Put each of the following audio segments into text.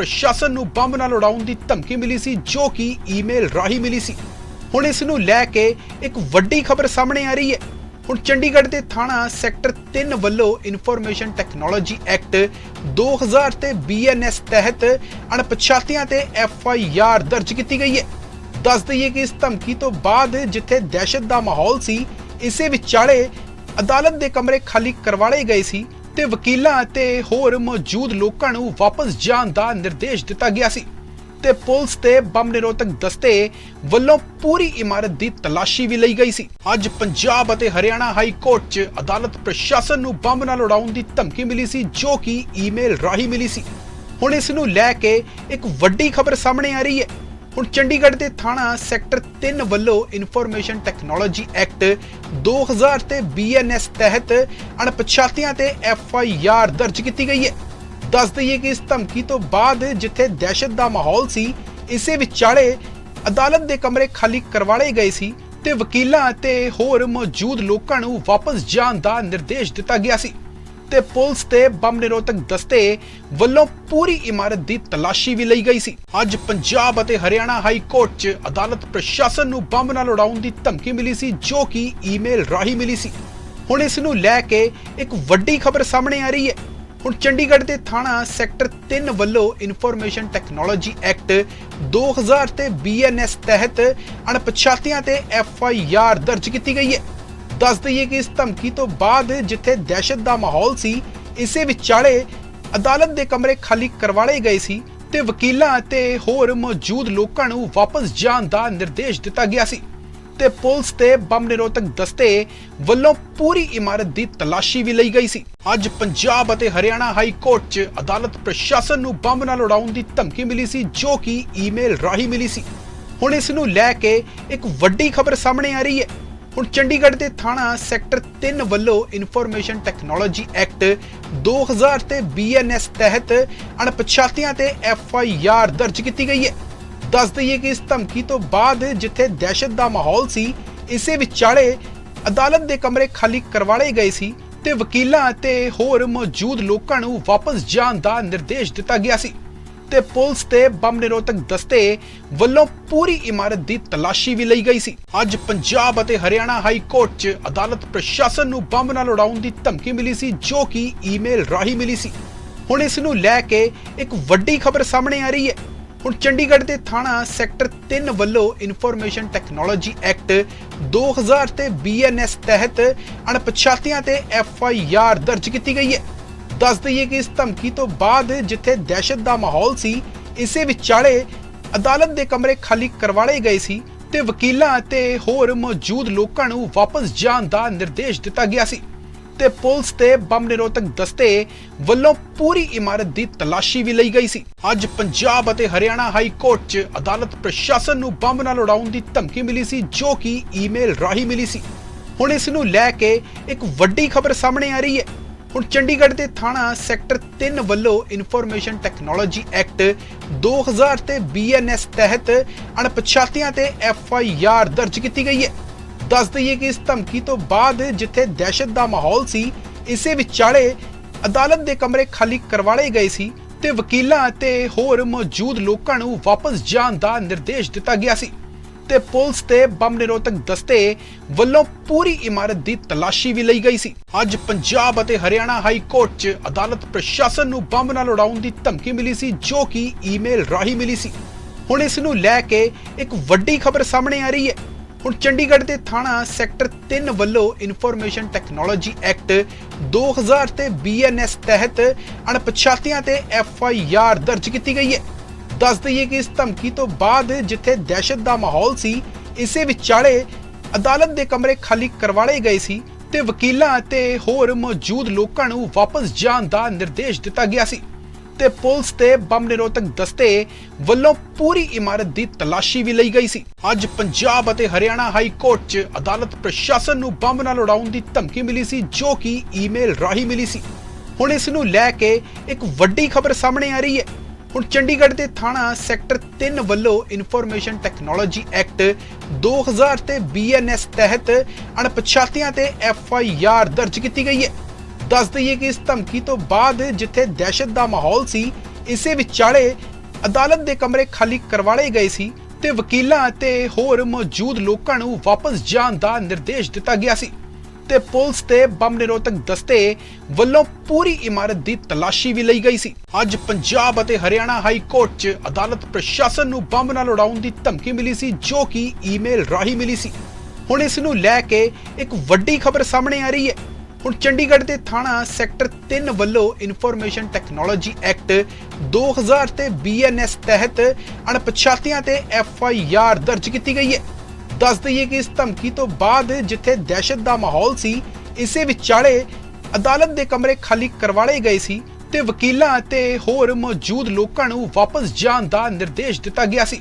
ਪ੍ਰਸ਼ਾਸਨ ਨੂੰ ਬੰਬ ਨਾਲ ਉਡਾਉਣ ਦੀ ਧਮਕੀ ਮਿਲੀ ਸੀ, ਜੋ ਕਿ ਈਮੇਲ ਰਾਹੀਂ ਮਿਲੀ ਸੀ। ਹੁਣ ਇਸ ਨੂੰ ਲੈ ਕੇ ਇੱਕ ਵੱਡੀ ਖਬਰ ਸਾਹਮਣੇ ਆ ਰਹੀ ਹੈ। ਹੁਣ ਚੰਡੀਗੜ੍ਹ ਦੇ ਥਾਣਾ ਸੈਕਟਰ 3 ਵੱਲੋਂ ਇਨਫੋਰਮੇਸ਼ਨ ਟੈਕਨੋਲੋਜੀ ਐਕਟ 2000 ਤੇ ਬੀਐਨਐਸ ਤਹਿਤ ਅਣਪਛਾਤਿਆਂ ਤੇ ਐਫ ਆਈ ਆਰ ਦਰਜ ਕੀਤੀ ਗਈ ਹੈ। ਦੱਸ ਦਈਏ ਕਿ ਇਸ ਧਮਕੀ ਤੋਂ ਬਾਅਦ ਜਿੱਥੇ ਦਹਿਸ਼ਤ ਦਾ ਮਾਹੌਲ ਸੀ, ਇਸੇ ਵਿਚਾਲੇ ਅਦਾਲਤ ਦੇ ਕਮਰੇ ਖਾਲੀ ਕਰਵਾਲੇ ਗਏ ਸੀ। ਤੇ ਵਕੀਲਾਂ ਅਤੇ ਹੋਰ ਮੌਜੂਦ ਲੋਕਾਂ ਨੂੰ ਵਾਪਸ ਜਾਣ ਦਾ ਨਿਰਦੇਸ਼ ਦਿੱਤਾ ਗਿਆ ਸੀ ਤੇ ਪੁਲਿਸ ਤੇ ਬੰਬ ਨਿਰੋਧਕ ਦਸਤੇ ਵੱਲੋਂ ਪੂਰੀ ਇਮਾਰਤ ਦੀ ਤਲਾਸ਼ੀ ਵੀ ਲਈ ਗਈ ਸੀ। ਅੱਜ ਪੰਜਾਬ ਅਤੇ ਹਰਿਆਣਾ ਹਾਈ ਕੋਰਟ 'ਚ ਅਦਾਲਤ ਪ੍ਰਸ਼ਾਸਨ ਨੂੰ ਬੰਬ ਨਾਲ ਉਡਾਉਣ ਦੀ ਧਮਕੀ ਮਿਲੀ ਸੀ, ਜੋ ਕਿ ਈਮੇਲ ਰਾਹੀਂ ਮਿਲੀ ਸੀ। ਹੁਣ ਇਸ ਨੂੰ ਲੈ ਕੇ ਇੱਕ ਵੱਡੀ ਖਬਰ ਸਾਹਮਣੇ ਆ ਰਹੀ ਹੈ। ਹੁਣ ਚੰਡੀਗੜ੍ਹ ਦੇ ਥਾਣਾ ਸੈਕਟਰ 3 ਵੱਲੋਂ ਇਨਫੋਰਮੇਸ਼ਨ ਟੈਕਨੋਲੋਜੀ ਐਕਟ 2000 ਤੇ ਬੀਐਨਐਸ ਤਹਿਤ ਅਣਪਛਾਤਿਆਂ ਤੇ ਐਫ ਆਈ ਆਰ ਦਰਜ ਕੀਤੀ ਗਈ ਹੈ। ਦੱਸ ਦਈਏ ਕਿ ਇਸ ਧਮਕੀ ਤੋਂ ਬਾਅਦ ਜਿੱਥੇ ਦਹਿਸ਼ਤ ਦਾ ਮਾਹੌਲ ਸੀ, ਇਸੇ ਵਿਚਾਲੇ ਅਦਾਲਤ ਦੇ ਕਮਰੇ ਖਾਲੀ ਕਰਵਾਲੇ ਗਏ ਸੀ ਤੇ ਵਕੀਲਾਂ ਅਤੇ ਹੋਰ ਮੌਜੂਦ ਲੋਕਾਂ ਨੂੰ ਵਾਪਸ ਜਾਣ ਦਾ ਨਿਰਦੇਸ਼ ਦਿੱਤਾ ਗਿਆ ਸੀ। ਤੇ ਪੁਲਿਸ ਤੇ ਬੰਬ ਨਿਰੋਧਕ ਦਸਤੇ ਵੱਲੋਂ ਪੂਰੀ ਇਮਾਰਤ ਦੀ ਤਲਾਸ਼ੀ ਵੀ ਲਈ ਗਈ ਸੀ। ਅੱਜ ਪੰਜਾਬ ਅਤੇ ਹਰਿਆਣਾ ਹਾਈ ਕੋਰਟ 'ਚ ਅਦਾਲਤ ਪ੍ਰਸ਼ਾਸਨ ਨੂੰ ਬੰਬ ਨਾਲ ਉਡਾਉਣ ਦੀ ਧਮਕੀ ਮਿਲੀ ਸੀ, ਜੋ ਕਿ ਈਮੇਲ ਰਾਹੀਂ ਮਿਲੀ ਸੀ। ਹੁਣ ਇਸ ਨੂੰ ਲੈ ਕੇ ਇੱਕ ਵੱਡੀ ਖਬਰ ਸਾਹਮਣੇ ਆ ਰਹੀ ਹੈ। ਹੁਣ ਚੰਡੀਗੜ੍ਹ ਦੇ ਥਾਣਾ ਸੈਕਟਰ 3 ਵੱਲੋਂ ਇਨਫੋਰਮੇਸ਼ਨ ਟੈਕਨੋਲੋਜੀ ਐਕਟ 2000 ਤੇ ਬੀਐਨਐਸ ਤਹਿਤ ਅਣਪਛਾਤਿਆਂ ਤੇ ਐਫ ਆਈ ਆਰ ਦਰਜ ਕੀਤੀ ਗਈ ਹੈ। ਦੱਸ ਦਈਏ ਕਿ ਇਸ ਧਮਕੀ ਤੋਂ ਬਾਅਦ ਜਿੱਥੇ ਦਹਿਸ਼ਤ ਦਾ ਮਾਹੌਲ ਸੀ, ਇਸੇ ਵਿਚਾਲੇ ਅਦਾਲਤ ਦੇ ਕਮਰੇ ਖਾਲੀ ਕਰਵਾਲੇ ਗਏ ਸੀ ਤੇ ਵਕੀਲਾਂ ਅਤੇ ਹੋਰ ਮੌਜੂਦ ਲੋਕਾਂ ਨੂੰ ਵਾਪਸ ਜਾਣ ਦਾ ਨਿਰਦੇਸ਼ ਦਿੱਤਾ ਗਿਆ ਸੀ। ਤੇ ਪੁਲਿਸ ਤੇ ਬੰਬ ਨਿਰੋਧਕ ਦਸਤੇ ਵੱਲੋਂ ਪੂਰੀ ਇਮਾਰਤ ਦੀ ਤਲਾਸ਼ੀ ਵੀ ਲਈ ਗਈ ਸੀ। ਅੱਜ ਪੰਜਾਬ ਅਤੇ ਹਰਿਆਣਾ ਹਾਈ ਕੋਰਟ 'ਚ ਅਦਾਲਤ ਪ੍ਰਸ਼ਾਸਨ ਨੂੰ ਬੰਬ ਨਾਲ ਉਡਾਉਣ ਦੀ ਧਮਕੀ ਮਿਲੀ ਸੀ, ਜੋ ਕਿ ਈਮੇਲ ਰਾਹੀਂ ਮਿਲੀ ਸੀ। ਹੁਣ ਇਸ ਨੂੰ ਲੈ ਕੇ ਇੱਕ ਵੱਡੀ ਖਬਰ ਸਾਹਮਣੇ ਆ ਰਹੀ ਹੈ। ਹੁਣ ਚੰਡੀਗੜ੍ਹ ਦੇ ਥਾਣਾ ਸੈਕਟਰ 3 ਵੱਲੋਂ ਇਨਫੋਰਮੇਸ਼ਨ ਟੈਕਨੋਲੋਜੀ ਐਕਟ 2000 ਤੇ ਬੀਐਨਐਸ ਤਹਿਤ ਅਣਪਛਾਤਿਆਂ ਤੇ ਐਫ ਆਈ ਆਰ ਦਰਜ ਕੀਤੀ ਗਈ ਹੈ। ਦੱਸ ਦਈਏ ਕਿ ਇਸ ਧਮਕੀ ਤੋਂ ਬਾਅਦ ਜਿੱਥੇ ਦਹਿਸ਼ਤ ਦਾ ਮਾਹੌਲ ਸੀ, ਇਸੇ ਵਿਚਾਲੇ ਅਦਾਲਤ ਦੇ ਕਮਰੇ ਖਾਲੀ ਕਰਵਾਲੇ ਗਏ ਸੀ ਤੇ ਵਕੀਲਾਂ ਅਤੇ ਹੋਰ ਮੌਜੂਦ ਲੋਕਾਂ ਨੂੰ ਵਾਪਸ ਜਾਣ ਦਾ ਨਿਰਦੇਸ਼ ਦਿੱਤਾ ਗਿਆ ਸੀ। ਤੇ ਪੁਲਿਸ ਤੇ ਬੰਬ ਨਿਰੋਧਕ ਦਸਤੇ ਵੱਲੋਂ ਪੂਰੀ ਇਮਾਰਤ ਦੀ ਤਲਾਸ਼ੀ ਵੀ ਲਈ ਗਈ ਸੀ। ਅੱਜ ਪੰਜਾਬ ਅਤੇ ਹਰਿਆਣਾ ਹਾਈ ਕੋਰਟ 'ਚ ਅਦਾਲਤ ਪ੍ਰਸ਼ਾਸਨ ਨੂੰ ਬੰਬ ਨਾਲ ਉਡਾਉਣ ਦੀ ਧਮਕੀ ਮਿਲੀ ਸੀ, ਜੋ ਕਿ ਈਮੇਲ ਰਾਹੀਂ ਮਿਲੀ ਸੀ। ਹੁਣ ਇਸ ਨੂੰ ਲੈ ਕੇ ਇੱਕ ਵੱਡੀ ਖਬਰ ਸਾਹਮਣੇ ਆ ਰਹੀ ਹੈ। ਹੁਣ ਚੰਡੀਗੜ੍ਹ ਦੇ ਥਾਣਾ ਸੈਕਟਰ 3 ਵੱਲੋਂ ਇਨਫੋਰਮੇਸ਼ਨ ਟੈਕਨੋਲੋਜੀ ਐਕਟ 2000 ਤੇ ਬੀਐਨਐਸ ਤਹਿਤ ਅਣਪਛਾਤਿਆਂ ਤੇ ਐਫ ਆਈ ਆਰ ਦਰਜ ਕੀਤੀ ਗਈ ਹੈ। ਦੱਸ ਦਈਏ ਕਿ ਇਸ ਧਮਕੀ ਤੋਂ ਬਾਅਦ ਜਿੱਥੇ ਦਹਿਸ਼ਤ ਦਾ ਮਾਹੌਲ ਸੀ, ਇਸੇ ਵਿਚਾਲੇ ਅਦਾਲਤ ਦੇ ਕਮਰੇ ਖਾਲੀ ਕਰਵਾਲੇ ਗਏ ਸੀ ਤੇ ਵਕੀਲਾਂ ਅਤੇ ਹੋਰ ਮੌਜੂਦ ਲੋਕਾਂ ਨੂੰ ਵਾਪਸ ਜਾਣ ਦਾ ਨਿਰਦੇਸ਼ ਦਿੱਤਾ ਗਿਆ ਸੀ। ਤੇ ਪੁਲਿਸ ਤੇ ਬੰਬ ਨਿਰੋਧਕ ਦਸਤੇ ਵੱਲੋਂ ਪੂਰੀ ਇਮਾਰਤ ਦੀ ਤਲਾਸ਼ੀ ਵੀ ਲਈ ਗਈ ਸੀ। ਅੱਜ ਪੰਜਾਬ ਅਤੇ ਹਰਿਆਣਾ ਹਾਈ ਕੋਰਟ 'ਚ ਅਦਾਲਤ ਪ੍ਰਸ਼ਾਸਨ ਨੂੰ ਬੰਬ ਨਾਲ ਉਡਾਉਣ ਦੀ ਧਮਕੀ ਮਿਲੀ ਸੀ, ਜੋ ਕਿ ਈਮੇਲ ਰਾਹੀਂ ਮਿਲੀ ਸੀ। ਹੁਣ ਇਸ ਨੂੰ ਲੈ ਕੇ ਇੱਕ ਵੱਡੀ ਖਬਰ ਸਾਹਮਣੇ ਆ ਰਹੀ ਹੈ। ਹੁਣ ਚੰਡੀਗੜ੍ਹ ਦੇ ਥਾਣਾ ਸੈਕਟਰ 3 ਵੱਲੋਂ ਇਨਫੋਰਮੇਸ਼ਨ ਟੈਕਨੋਲੋਜੀ ਐਕਟ 2000 ਤੇ ਬੀਐਨਐਸ ਤਹਿਤ ਅਣਪਛਾਤਿਆਂ ਤੇ ਐਫ ਆਈ ਆਰ ਦਰਜ ਕੀਤੀ ਗਈ ਹੈ। ਦੱਸ ਦਈਏ ਕਿ ਇਸ ਧਮਕੀ ਤੋਂ ਬਾਅਦ ਜਿੱਥੇ ਦਹਿਸ਼ਤ ਦਾ ਮਾਹੌਲ ਸੀ, ਇਸੇ ਵਿਚਾਲੇ ਅਦਾਲਤ ਦੇ ਕਮਰੇ ਖਾਲੀ ਕਰਵਾਲੇ ਗਏ ਸੀ ਤੇ ਵਕੀਲਾਂ ਅਤੇ ਹੋਰ ਮੌਜੂਦ ਲੋਕਾਂ ਨੂੰ ਵਾਪਸ ਜਾਣ ਦਾ ਨਿਰਦੇਸ਼ ਦਿੱਤਾ ਗਿਆ ਸੀ। ਤੇ ਪੁਲਿਸ ਤੇ ਬੰਬ ਨਿਰੋਧਕ ਦਸਤੇ ਵੱਲੋਂ ਪੂਰੀ ਇਮਾਰਤ ਦੀ ਤਲਾਸ਼ੀ ਵੀ ਲਈ ਗਈ ਸੀ। ਅੱਜ ਪੰਜਾਬ ਅਤੇ ਹਰਿਆਣਾ ਹਾਈ ਕੋਰਟ 'ਚ ਅਦਾਲਤ ਪ੍ਰਸ਼ਾਸਨ ਨੂੰ ਬੰਬ ਨਾਲ ਉਡਾਉਣ ਦੀ ਧਮਕੀ ਮਿਲੀ ਸੀ, ਜੋ ਕਿ ਈਮੇਲ ਰਾਹੀਂ ਮਿਲੀ ਸੀ। ਹੁਣ ਇਸ ਨੂੰ ਲੈ ਕੇ ਇੱਕ ਵੱਡੀ ਖਬਰ ਸਾਹਮਣੇ ਆ ਰਹੀ ਹੈ। ਹੁਣ ਚੰਡੀਗੜ੍ਹ ਦੇ ਥਾਣਾ ਸੈਕਟਰ 3 ਵੱਲੋਂ ਇਨਫੋਰਮੇਸ਼ਨ ਟੈਕਨੋਲੋਜੀ ਐਕਟ 2000 ਤੇ ਬੀਐਨਐਸ ਤਹਿਤ ਅਣਪਛਾਤਿਆਂ ਤੇ ਐਫ ਆਈ ਆਰ ਦਰਜ ਕੀਤੀ ਗਈ ਹੈ। ਦੱਸ ਦਈਏ ਕਿ ਇਸ ਧਮਕੀ ਤੋਂ ਬਾਅਦ ਜਿੱਥੇ ਦਹਿਸ਼ਤ ਦਾ ਮਾਹੌਲ ਸੀ, ਇਸੇ ਵਿਚਾਲੇ ਅਦਾਲਤ ਦੇ ਕਮਰੇ ਖਾਲੀ ਕਰਵਾਲੇ ਗਏ ਸੀ ਤੇ ਵਕੀਲਾਂ ਅਤੇ ਹੋਰ ਮੌਜੂਦ ਲੋਕਾਂ ਨੂੰ ਵਾਪਸ ਜਾਣ ਦਾ ਨਿਰਦੇਸ਼ ਦਿੱਤਾ ਗਿਆ ਸੀ। ਤੇ ਪੁਲਿਸ ਤੇ ਬੰਬ ਨਿਰੋਧਕ ਦਸਤੇ ਵੱਲੋਂ ਪੂਰੀ ਇਮਾਰਤ ਦੀ ਤਲਾਸ਼ੀ ਵੀ ਲਈ ਗਈ ਸੀ। ਅੱਜ ਪੰਜਾਬ ਅਤੇ ਹਰਿਆਣਾ ਹਾਈ ਕੋਰਟ 'ਚ ਅਦਾਲਤ ਪ੍ਰਸ਼ਾਸਨ ਨੂੰ ਬੰਬ ਨਾਲ ਉਡਾਉਣ ਦੀ ਧਮਕੀ ਮਿਲੀ ਸੀ, ਜੋ ਕਿ ਈਮੇਲ ਰਾਹੀਂ ਮਿਲੀ ਸੀ। ਹੁਣ ਇਸ ਨੂੰ ਲੈ ਕੇ ਇੱਕ ਵੱਡੀ ਖਬਰ ਸਾਹਮਣੇ ਆ ਰਹੀ ਹੈ। ਹੁਣ ਚੰਡੀਗੜ੍ਹ ਦੇ ਥਾਣਾ ਸੈਕਟਰ 3 ਵੱਲੋਂ ਇਨਫੋਰਮੇਸ਼ਨ ਟੈਕਨੋਲੋਜੀ ਐਕਟ 2000 ਤੇ ਬੀਐਨਐਸ ਤਹਿਤ ਅਣਪਛਾਤਿਆਂ ਤੇ ਐਫ ਆਈ ਆਰ ਦਰਜ ਕੀਤੀ ਗਈ ਹੈ। ਦੱਸ ਦਈਏ ਕਿ ਇਸ ਧਮਕੀ ਤੋਂ ਬਾਅਦ ਜਿੱਥੇ ਦਹਿਸ਼ਤ ਦਾ ਮਾਹੌਲ ਸੀ, ਇਸੇ ਵਿਚਾਲੇ ਅਦਾਲਤ ਦੇ ਕਮਰੇ ਖਾਲੀ ਕਰਵਾਲੇ ਗਏ ਸੀ ਤੇ ਵਕੀਲਾਂ ਅਤੇ ਹੋਰ ਮੌਜੂਦ ਲੋਕਾਂ ਨੂੰ ਵਾਪਸ ਜਾਣ ਦਾ ਨਿਰਦੇਸ਼ ਦਿੱਤਾ ਗਿਆ ਸੀ। ਤੇ ਪੁਲਿਸ ਤੇ ਬੰਬ ਨਿਰੋਧਕ ਦਸਤੇ ਵੱਲੋਂ ਪੂਰੀ ਇਮਾਰਤ ਦੀ ਤਲਾਸ਼ੀ ਵੀ ਲਈ ਗਈ ਸੀ। ਅੱਜ ਪੰਜਾਬ ਅਤੇ ਹਰਿਆਣਾ ਹਾਈ ਕੋਰਟ 'ਚ ਅਦਾਲਤ ਪ੍ਰਸ਼ਾਸਨ ਨੂੰ ਬੰਬ ਨਾਲ ਉਡਾਉਣ ਦੀ ਧਮਕੀ ਮਿਲੀ ਸੀ, ਜੋ ਕਿ ਈਮੇਲ ਰਾਹੀਂ ਮਿਲੀ ਸੀ। ਹੁਣ ਇਸ ਨੂੰ ਲੈ ਕੇ ਇੱਕ ਵੱਡੀ ਖਬਰ ਸਾਹਮਣੇ ਆ ਰਹੀ ਹੈ। ਹੁਣ ਚੰਡੀਗੜ੍ਹ ਦੇ ਥਾਣਾ ਸੈਕਟਰ 3 ਵੱਲੋਂ ਇਨਫੋਰਮੇਸ਼ਨ ਟੈਕਨੋਲੋਜੀ ਐਕਟ 2000 ਤੇ ਬੀਐਨਐਸ ਤਹਿਤ ਅਣਪਛਾਤਿਆਂ ਤੇ ਐਫ ਆਈ ਆਰ ਦਰਜ ਕੀਤੀ ਗਈ ਹੈ। ਦੱਸ ਦਈਏ ਕਿ ਇਸ ਧਮਕੀ ਤੋਂ ਬਾਅਦ ਜਿੱਥੇ ਦਹਿਸ਼ਤ ਦਾ ਮਾਹੌਲ ਸੀ, ਇਸੇ ਵਿਚਾਲੇ ਅਦਾਲਤ ਦੇ ਕਮਰੇ ਖਾਲੀ ਕਰਵਾਲੇ ਗਏ ਸੀ ਤੇ ਵਕੀਲਾਂ ਅਤੇ ਹੋਰ ਮੌਜੂਦ ਲੋਕਾਂ ਨੂੰ ਵਾਪਸ ਜਾਣ ਦਾ ਨਿਰਦੇਸ਼ ਦਿੱਤਾ ਗਿਆ ਸੀ।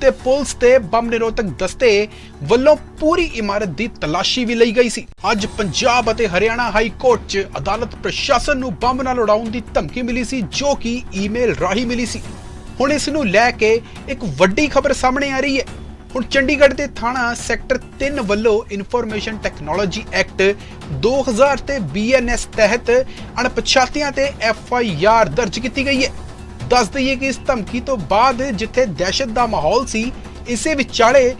ਤੇ ਪੁਲਿਸ ਤੇ ਬੰਬ ਨਿਰੋਧਕ ਦਸਤੇ ਵੱਲੋਂ ਪੂਰੀ ਇਮਾਰਤ ਦੀ ਤਲਾਸ਼ੀ ਵੀ ਲਈ ਗਈ ਸੀ। ਅੱਜ ਪੰਜਾਬ ਅਤੇ ਹਰਿਆਣਾ ਹਾਈ ਕੋਰਟ 'ਚ ਅਦਾਲਤ ਪ੍ਰਸ਼ਾਸਨ ਨੂੰ ਬੰਬ ਨਾਲ ਉਡਾਉਣ ਦੀ ਧਮਕੀ ਮਿਲੀ ਸੀ, ਜੋ ਕਿ ਈਮੇਲ ਰਾਹੀਂ ਮਿਲੀ ਸੀ। ਹੁਣ ਇਸ ਨੂੰ ਲੈ ਕੇ ਇੱਕ ਵੱਡੀ ਖਬਰ ਸਾਹਮਣੇ ਆ ਰਹੀ ਹੈ। ਹੁਣ ਚੰਡੀਗੜ੍ਹ ਦੇ ਥਾਣਾ ਸੈਕਟਰ 3 ਵੱਲੋਂ ਇਨਫੋਰਮੇਸ਼ਨ ਟੈਕਨੋਲੋਜੀ ਐਕਟ 2000 ਤੇ ਬੀਐਨਐਸ ਤਹਿਤ ਅਣਪਛਾਤਿਆਂ ਤੇ ਐਫ ਆਈ ਆਰ ਦਰਜ ਕੀਤੀ ਗਈ ਹੈ। ਦੱਸ ਦਈਏ ਕਿ ਇਸ ਧਮਕੀ ਤੋਂ ਬਾਅਦ ਜਿੱਥੇ ਦਹਿਸ਼ਤ ਦਾ ਮਾਹੌਲ ਸੀ, ਇਸੇ ਵਿਚਾਲੇ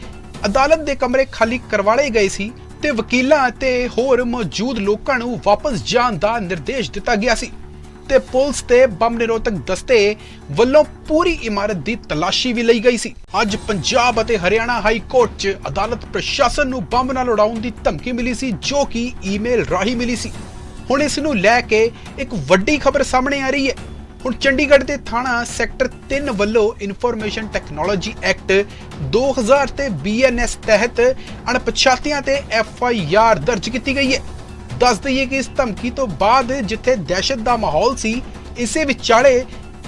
ਅਦਾਲਤ ਦੇ ਕਮਰੇ ਖਾਲੀ ਕਰਵਾਲੇ ਗਏ ਸੀ ਤੇ ਵਕੀਲਾਂ ਅਤੇ ਹੋਰ ਮੌਜੂਦ ਲੋਕਾਂ ਨੂੰ ਵਾਪਸ ਜਾਣ ਦਾ ਨਿਰਦੇਸ਼ ਦਿੱਤਾ ਗਿਆ ਸੀ। ਤੇ ਪੁਲਿਸ ਤੇ ਬੰਬ ਨਿਰੋਧਕ ਦਸਤੇ ਵੱਲੋਂ ਪੂਰੀ ਇਮਾਰਤ ਦੀ ਤਲਾਸ਼ੀ ਵੀ ਲਈ ਗਈ ਸੀ। ਅੱਜ ਪੰਜਾਬ ਅਤੇ ਹਰਿਆਣਾ ਹਾਈ ਕੋਰਟ 'ਚ ਅਦਾਲਤ ਪ੍ਰਸ਼ਾਸਨ ਨੂੰ ਬੰਬ ਨਾਲ ਉਡਾਉਣ ਦੀ ਧਮਕੀ ਮਿਲੀ ਸੀ, ਜੋ ਕਿ ਈਮੇਲ ਰਾਹੀਂ ਮਿਲੀ ਸੀ। ਹੁਣ ਇਸ ਨੂੰ ਲੈ ਕੇ ਇੱਕ ਵੱਡੀ ਖਬਰ ਸਾਹਮਣੇ ਆ ਰਹੀ ਹੈ। ਹੁਣ ਚੰਡੀਗੜ੍ਹ ਦੇ ਥਾਣਾ ਸੈਕਟਰ 3 ਵੱਲੋਂ ਇਨਫੋਰਮੇਸ਼ਨ ਟੈਕਨੋਲੋਜੀ ਐਕਟ 2000 ਤੇ ਬੀਐਨਐਸ ਤਹਿਤ ਅਣਪਛਾਤਿਆਂ ਤੇ ਐਫ ਆਈ ਆਰ ਦਰਜ ਕੀਤੀ ਗਈ ਹੈ। ਦੱਸ ਦਈਏ ਕਿ ਇਸ ਧਮਕੀ ਤੋਂ ਬਾਅਦ ਜਿੱਥੇ ਦਹਿਸ਼ਤ ਦਾ ਮਾਹੌਲ ਸੀ, ਇਸੇ ਵਿਚਾਲੇ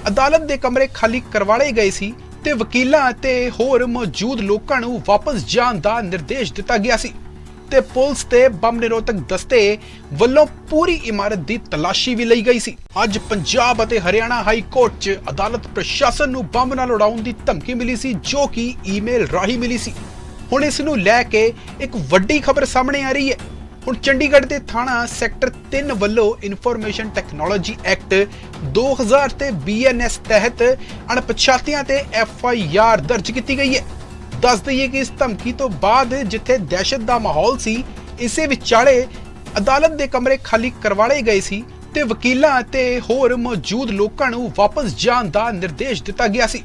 ਅਦਾਲਤ ਦੇ ਕਮਰੇ ਖਾਲੀ ਕਰਵਾਲੇ ਗਏ ਸੀ ਤੇ ਵਕੀਲਾਂ ਅਤੇ ਹੋਰ ਮੌਜੂਦ ਲੋਕਾਂ ਨੂੰ ਵਾਪਸ ਜਾਣ ਦਾ ਨਿਰਦੇਸ਼ ਦਿੱਤਾ ਗਿਆ ਸੀ। ਤੇ ਪੁਲਿਸ ਤੇ ਬੰਬ ਨਿਰੋਧਕ ਦਸਤੇ ਵੱਲੋਂ ਪੂਰੀ ਇਮਾਰਤ ਦੀ ਤਲਾਸ਼ੀ ਵੀ ਲਈ ਗਈ ਸੀ। ਅੱਜ ਪੰਜਾਬ ਅਤੇ ਹਰਿਆਣਾ ਹਾਈ ਕੋਰਟ 'ਚ ਅਦਾਲਤ ਪ੍ਰਸ਼ਾਸਨ ਨੂੰ ਬੰਬ ਨਾਲ ਉਡਾਉਣ ਦੀ ਧਮਕੀ ਮਿਲੀ ਸੀ, ਜੋ ਕਿ ਈਮੇਲ ਰਾਹੀਂ ਮਿਲੀ ਸੀ। ਹੁਣ ਇਸ ਨੂੰ ਲੈ ਕੇ ਇੱਕ ਵੱਡੀ ਖਬਰ ਸਾਹਮਣੇ ਆ ਰਹੀ ਹੈ। ਹੁਣ ਚੰਡੀਗੜ੍ਹ ਦੇ ਥਾਣਾ ਸੈਕਟਰ 3 ਵੱਲੋਂ ਇਨਫੋਰਮੇਸ਼ਨ ਟੈਕਨੋਲੋਜੀ ਐਕਟ 2000 ਤੇ ਬੀਐਨਐਸ ਤਹਿਤ ਅਣਪਛਾਤਿਆਂ ਤੇ ਐਫ ਆਈ ਆਰ ਦਰਜ ਕੀਤੀ ਗਈ ਹੈ। ਦੱਸ ਦਈਏ ਕਿ ਇਸ ਧਮਕੀ ਤੋਂ ਬਾਅਦ ਜਿੱਥੇ ਦਹਿਸ਼ਤ ਦਾ ਮਾਹੌਲ ਸੀ, ਇਸੇ ਵਿਚਾਲੇ ਅਦਾਲਤ ਦੇ ਕਮਰੇ ਖਾਲੀ ਕਰਵਾਲੇ ਗਏ ਸੀ ਤੇ ਵਕੀਲਾਂ ਅਤੇ ਹੋਰ ਮੌਜੂਦ ਲੋਕਾਂ ਨੂੰ ਵਾਪਸ ਜਾਣ ਦਾ ਨਿਰਦੇਸ਼ ਦਿੱਤਾ ਗਿਆ ਸੀ।